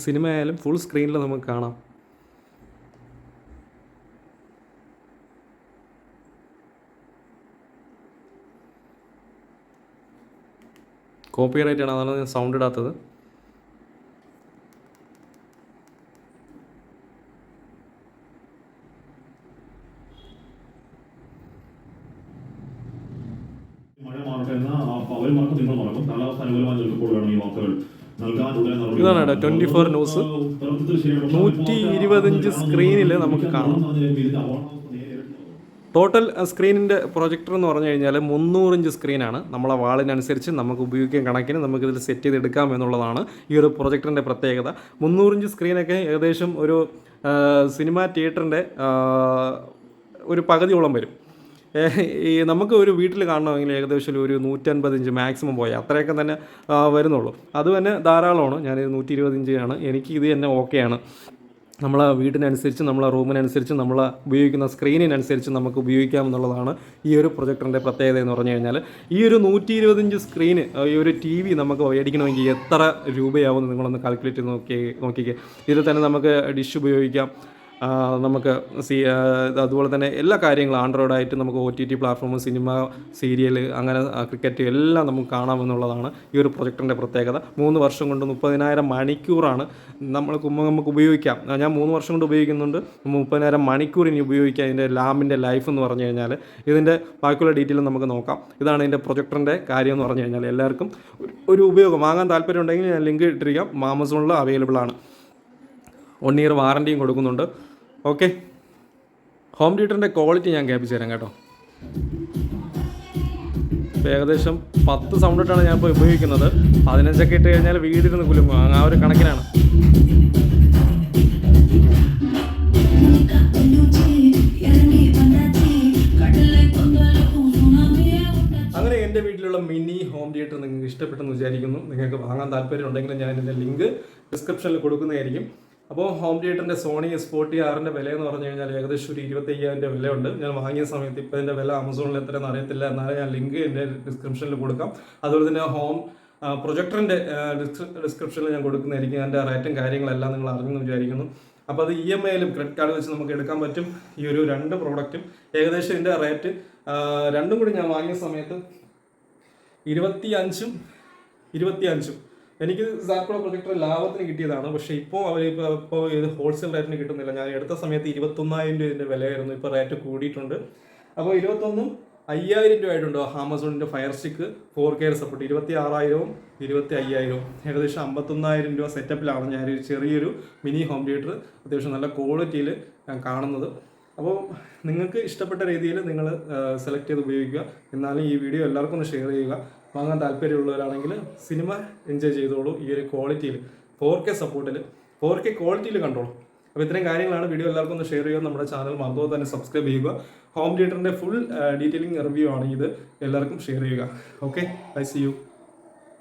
S1: സിനിമ ആയാലും ഫുൾ സ്ക്രീനിൽ നമുക്ക് കാണാം കോപ്പി റൈറ്റ് ആണ് അതാണ് ഞാൻ സൗണ്ട് ഇടാത്തത്
S2: പൗരന്മാർക്ക് നിങ്ങൾ മറക്കും കാലാവസ്ഥ അനുകൂലമായി നിൽക്കുമ്പോഴാണ് ഈ നടപടി.
S1: ഇതാണ് കേട്ടോ, 24 ന്യൂസ്. നൂറ്റി ഇരുപത്തിയഞ്ച് സ്ക്രീനിൽ നമുക്ക് കാണാം. ടോട്ടൽ സ്ക്രീനിന്റെ പ്രൊജക്ടർ എന്ന് പറഞ്ഞു കഴിഞ്ഞാൽ മുന്നൂറ് ഇഞ്ച് സ്ക്രീനാണ് നമ്മളെ വാളിനനുസരിച്ച് നമുക്ക് ഉപയോഗിക്കാൻ കണക്കിന് നമുക്കിതിൽ സെറ്റ് ചെയ്തെടുക്കാം എന്നുള്ളതാണ് ഈ ഒരു പ്രൊജക്ടറിന്റെ പ്രത്യേകത മുന്നൂറ് ഇഞ്ച് സ്ക്രീനൊക്കെ ഏകദേശം ഒരു സിനിമ തിയേറ്ററിന്റെ ഒരു പകുതിയോളം വരും ഈ നമുക്ക് ഒരു വീട്ടിൽ കാണണമെങ്കിൽ ഏകദേശം ഒരു നൂറ്റൻപത് ഇഞ്ച് മാക്സിമം പോയി അത്രയൊക്കെ തന്നെ വരുന്നുള്ളൂ. അത് തന്നെ ധാരാളമാണ്. ഞാൻ നൂറ്റി ഇരുപത് ഇഞ്ചാണ് എനിക്ക് ഇത് തന്നെ ഓക്കെയാണ് നമ്മളെ വീടിനനുസരിച്ച് നമ്മളെ റൂമിനനുസരിച്ച് നമ്മൾ ഉപയോഗിക്കുന്ന സ്ക്രീനിനനുസരിച്ച് നമുക്ക് ഉപയോഗിക്കാം എന്നുള്ളതാണ് ഈ ഒരു പ്രൊജക്ടറിന്റെ പ്രത്യേകത എന്ന് പറഞ്ഞു കഴിഞ്ഞാൽ. ഈ ഒരു നൂറ്റി ഇരുപതിഞ്ച് സ്ക്രീന് ഈ ഒരു ടി വി നമുക്ക് മേടിക്കണമെങ്കിൽ എത്ര രൂപയാവും നിങ്ങളൊന്ന് കാൽക്കുലേറ്റ് ചെയ്ത് നോക്കി നോക്കിക്കുക ഇതിൽ തന്നെ നമുക്ക് ഡിഷ് ഉപയോഗിക്കാം. നമുക്ക് സി അതുപോലെ തന്നെ എല്ലാ കാര്യങ്ങളും ആൻഡ്രോയിഡ് ആയിട്ട് നമുക്ക് O T T platform cinema serial അങ്ങനെ ക്രിക്കറ്റ് എല്ലാം നമുക്ക് കാണാമെന്നുള്ളതാണ് ഈ ഒരു പ്രൊജക്ടിന്റെ പ്രത്യേകത. മൂന്ന് വർഷം കൊണ്ട് മുപ്പതിനായിരം മണിക്കൂറാണ് നമ്മൾ നമുക്ക് ഉപയോഗിക്കാം. ഞാൻ മൂന്ന് വർഷം കൊണ്ട് ഉപയോഗിക്കുന്നുണ്ട്. മുപ്പതിനായിരം മണിക്കൂർ ഇനി ഉപയോഗിക്കാം ഇതിന്റെ ലാമ്പിന്റെ ലൈഫ് എന്ന് പറഞ്ഞു കഴിഞ്ഞാൽ ഇതിന്റെ ബാക്കിയുള്ള ഡീറ്റെയിൽ നമുക്ക് നോക്കാം. ഇതാണ് ഇതിന്റെ പ്രൊജക്ടറിന്റെ കാര്യം എന്ന് പറഞ്ഞു കഴിഞ്ഞാൽ എല്ലാവർക്കും ഒരു- ഉപയോഗം. വാങ്ങാൻ താല്പര്യം ഉണ്ടെങ്കിൽ ഞാൻ ലിങ്ക് ഇട്ടിരിക്കാം. ആമസോണിൽ അവൈലബിൾ ആണ് വൺ ഇയർ വാറണ്ടിയും കൊടുക്കുന്നുണ്ട്. ഓക്കെ. ഹോം തിയേറ്ററിന്റെ ക്വാളിറ്റി ഞാൻ കേൾപ്പിച്ച് തരാം കേട്ടോ. ഏകദേശം പത്ത് ഞാൻ ഇപ്പോൾ ഉപയോഗിക്കുന്നത്. പതിനഞ്ചൊക്കെ ഇട്ട് കഴിഞ്ഞാൽ വീടിരുന്ന് കുലുങ്ങും ആ ഒരു കണക്കിനാണ്. അങ്ങനെ എന്റെ വീട്ടിലുള്ള മിനി ഹോം തിയേറ്റർ നിങ്ങൾക്ക് ഇഷ്ടപ്പെട്ടെന്ന് വിചാരിക്കുന്നു. നിങ്ങൾക്ക് വാങ്ങാൻ താല്പര്യം ഉണ്ടെങ്കിൽ ഞാൻ ഇതിന്റെ ലിങ്ക് ഡിസ്ക്രിപ്ഷനിൽ കൊടുക്കുന്നതായിരിക്കും. അപ്പോൾ ഹോം തിയേറ്ററിന്റെ സോണി എസ് ഫോർട്ടി ആറിന്റെ വില എന്ന് പറഞ്ഞു കഴിഞ്ഞാൽ ഏകദേശം ഒരു ഇരുപത്തി അയ്യായിരം രൂപ വിലയുണ്ട്. ഞാൻ വാങ്ങിയ സമയത്ത് ഇപ്പോൾ ഇതിന്റെ വില ആമസോണിൽ എത്രയെന്ന് അറിയത്തില്ല. എന്നാലും ഞാൻ ലിങ്ക് എന്റെ ഡിസ്ക്രിപ്ഷനിൽ കൊടുക്കാം. അതുപോലെ തന്നെ ഹോം പ്രൊജക്ടറിന്റെ ഡിസ്ക്രിപ്ഷനിൽ ഞാൻ കൊടുക്കുന്നതായിരിക്കും. അതിന്റെ റേറ്റും കാര്യങ്ങളെല്ലാം നിങ്ങൾ അറിഞ്ഞെന്ന് വിചാരിക്കുന്നു. അപ്പോൾ അത് ഇ എം ഐയിലും ക്രെഡിറ്റ് കാർഡ് വെച്ച് നമുക്ക് എടുക്കാൻ പറ്റും. ഈ ഒരു രണ്ട് പ്രോഡക്റ്റും ഏകദേശം ഇതിന്റെ റേറ്റ് രണ്ടും കൂടി ഞാൻ വാങ്ങിയ സമയത്ത് ഇരുപത്തി അഞ്ചും ഇരുപത്തി അഞ്ചും എനിക്ക് സാർക്കുള്ള പ്രൊജക്ടർ ലാഭത്തിന് കിട്ടിയതാണ്. പക്ഷേ ഇപ്പോൾ അവർ ഇപ്പോൾ ഇപ്പോൾ ഇത് ഹോൾസെയിൽ റേറ്റിന് കിട്ടുന്നില്ല. ഞാൻ എടുത്ത സമയത്ത് ഇരുപത്തൊന്നായിരം രൂപ ഇതിന്റെ വിലയായിരുന്നു. ഇപ്പോൾ റേറ്റ് കൂടിയിട്ടുണ്ട്. അപ്പോൾ ഇരുപത്തൊന്നും അയ്യായിരം രൂപ ആയിട്ടുണ്ടോ ആമസോണിന്റെ fire stick four care support ഇരുപത്തി ആറായിരവും ഇരുപത്തി അയ്യായിരവും ഏകദേശം അമ്പത്തൊന്നായിരം രൂപ സെറ്റപ്പിലാണ് ഞാനൊരു ചെറിയൊരു മിനി ഹോം തിയേറ്റർ അത്യാവശ്യം നല്ല ക്വാളിറ്റിയിൽ ഞാൻ കാണുന്നത്. അപ്പോൾ നിങ്ങൾക്ക് ഇഷ്ടപ്പെട്ട രീതിയിൽ നിങ്ങൾ സെലക്ട് ചെയ്ത് ഉപയോഗിക്കുക. എന്നാലും ഈ വീഡിയോ എല്ലാവർക്കും ഒന്ന് ഷെയർ ചെയ്യുക. വാങ്ങാൻ താല്പര്യമുള്ളവരാണെങ്കിൽ സിനിമ എൻജോയ് ചെയ്തോളൂ. ഈ ഒരു ക്വാളിറ്റിയിൽ ഫോർ കെ സപ്പോർട്ടിൽ ഫോർ കെ ക്വാളിറ്റിയിൽ കണ്ടോളൂ. അപ്പോൾ ഇത്രയും കാര്യങ്ങളാണ് വീഡിയോ എല്ലാവർക്കും ഒന്ന് ഷെയർ ചെയ്യുക. നമ്മുടെ ചാനൽ മറന്നുപോലെ തന്നെ സബ്സ്ക്രൈബ് ചെയ്യുക. ഹോം തിയേറ്ററിന്റെ ഫുൾ ഡീറ്റെയിലിംഗ് റിവ്യൂ ആണ് ഇത്. എല്ലാവർക്കും ഷെയർ ചെയ്യുക. Okay I C U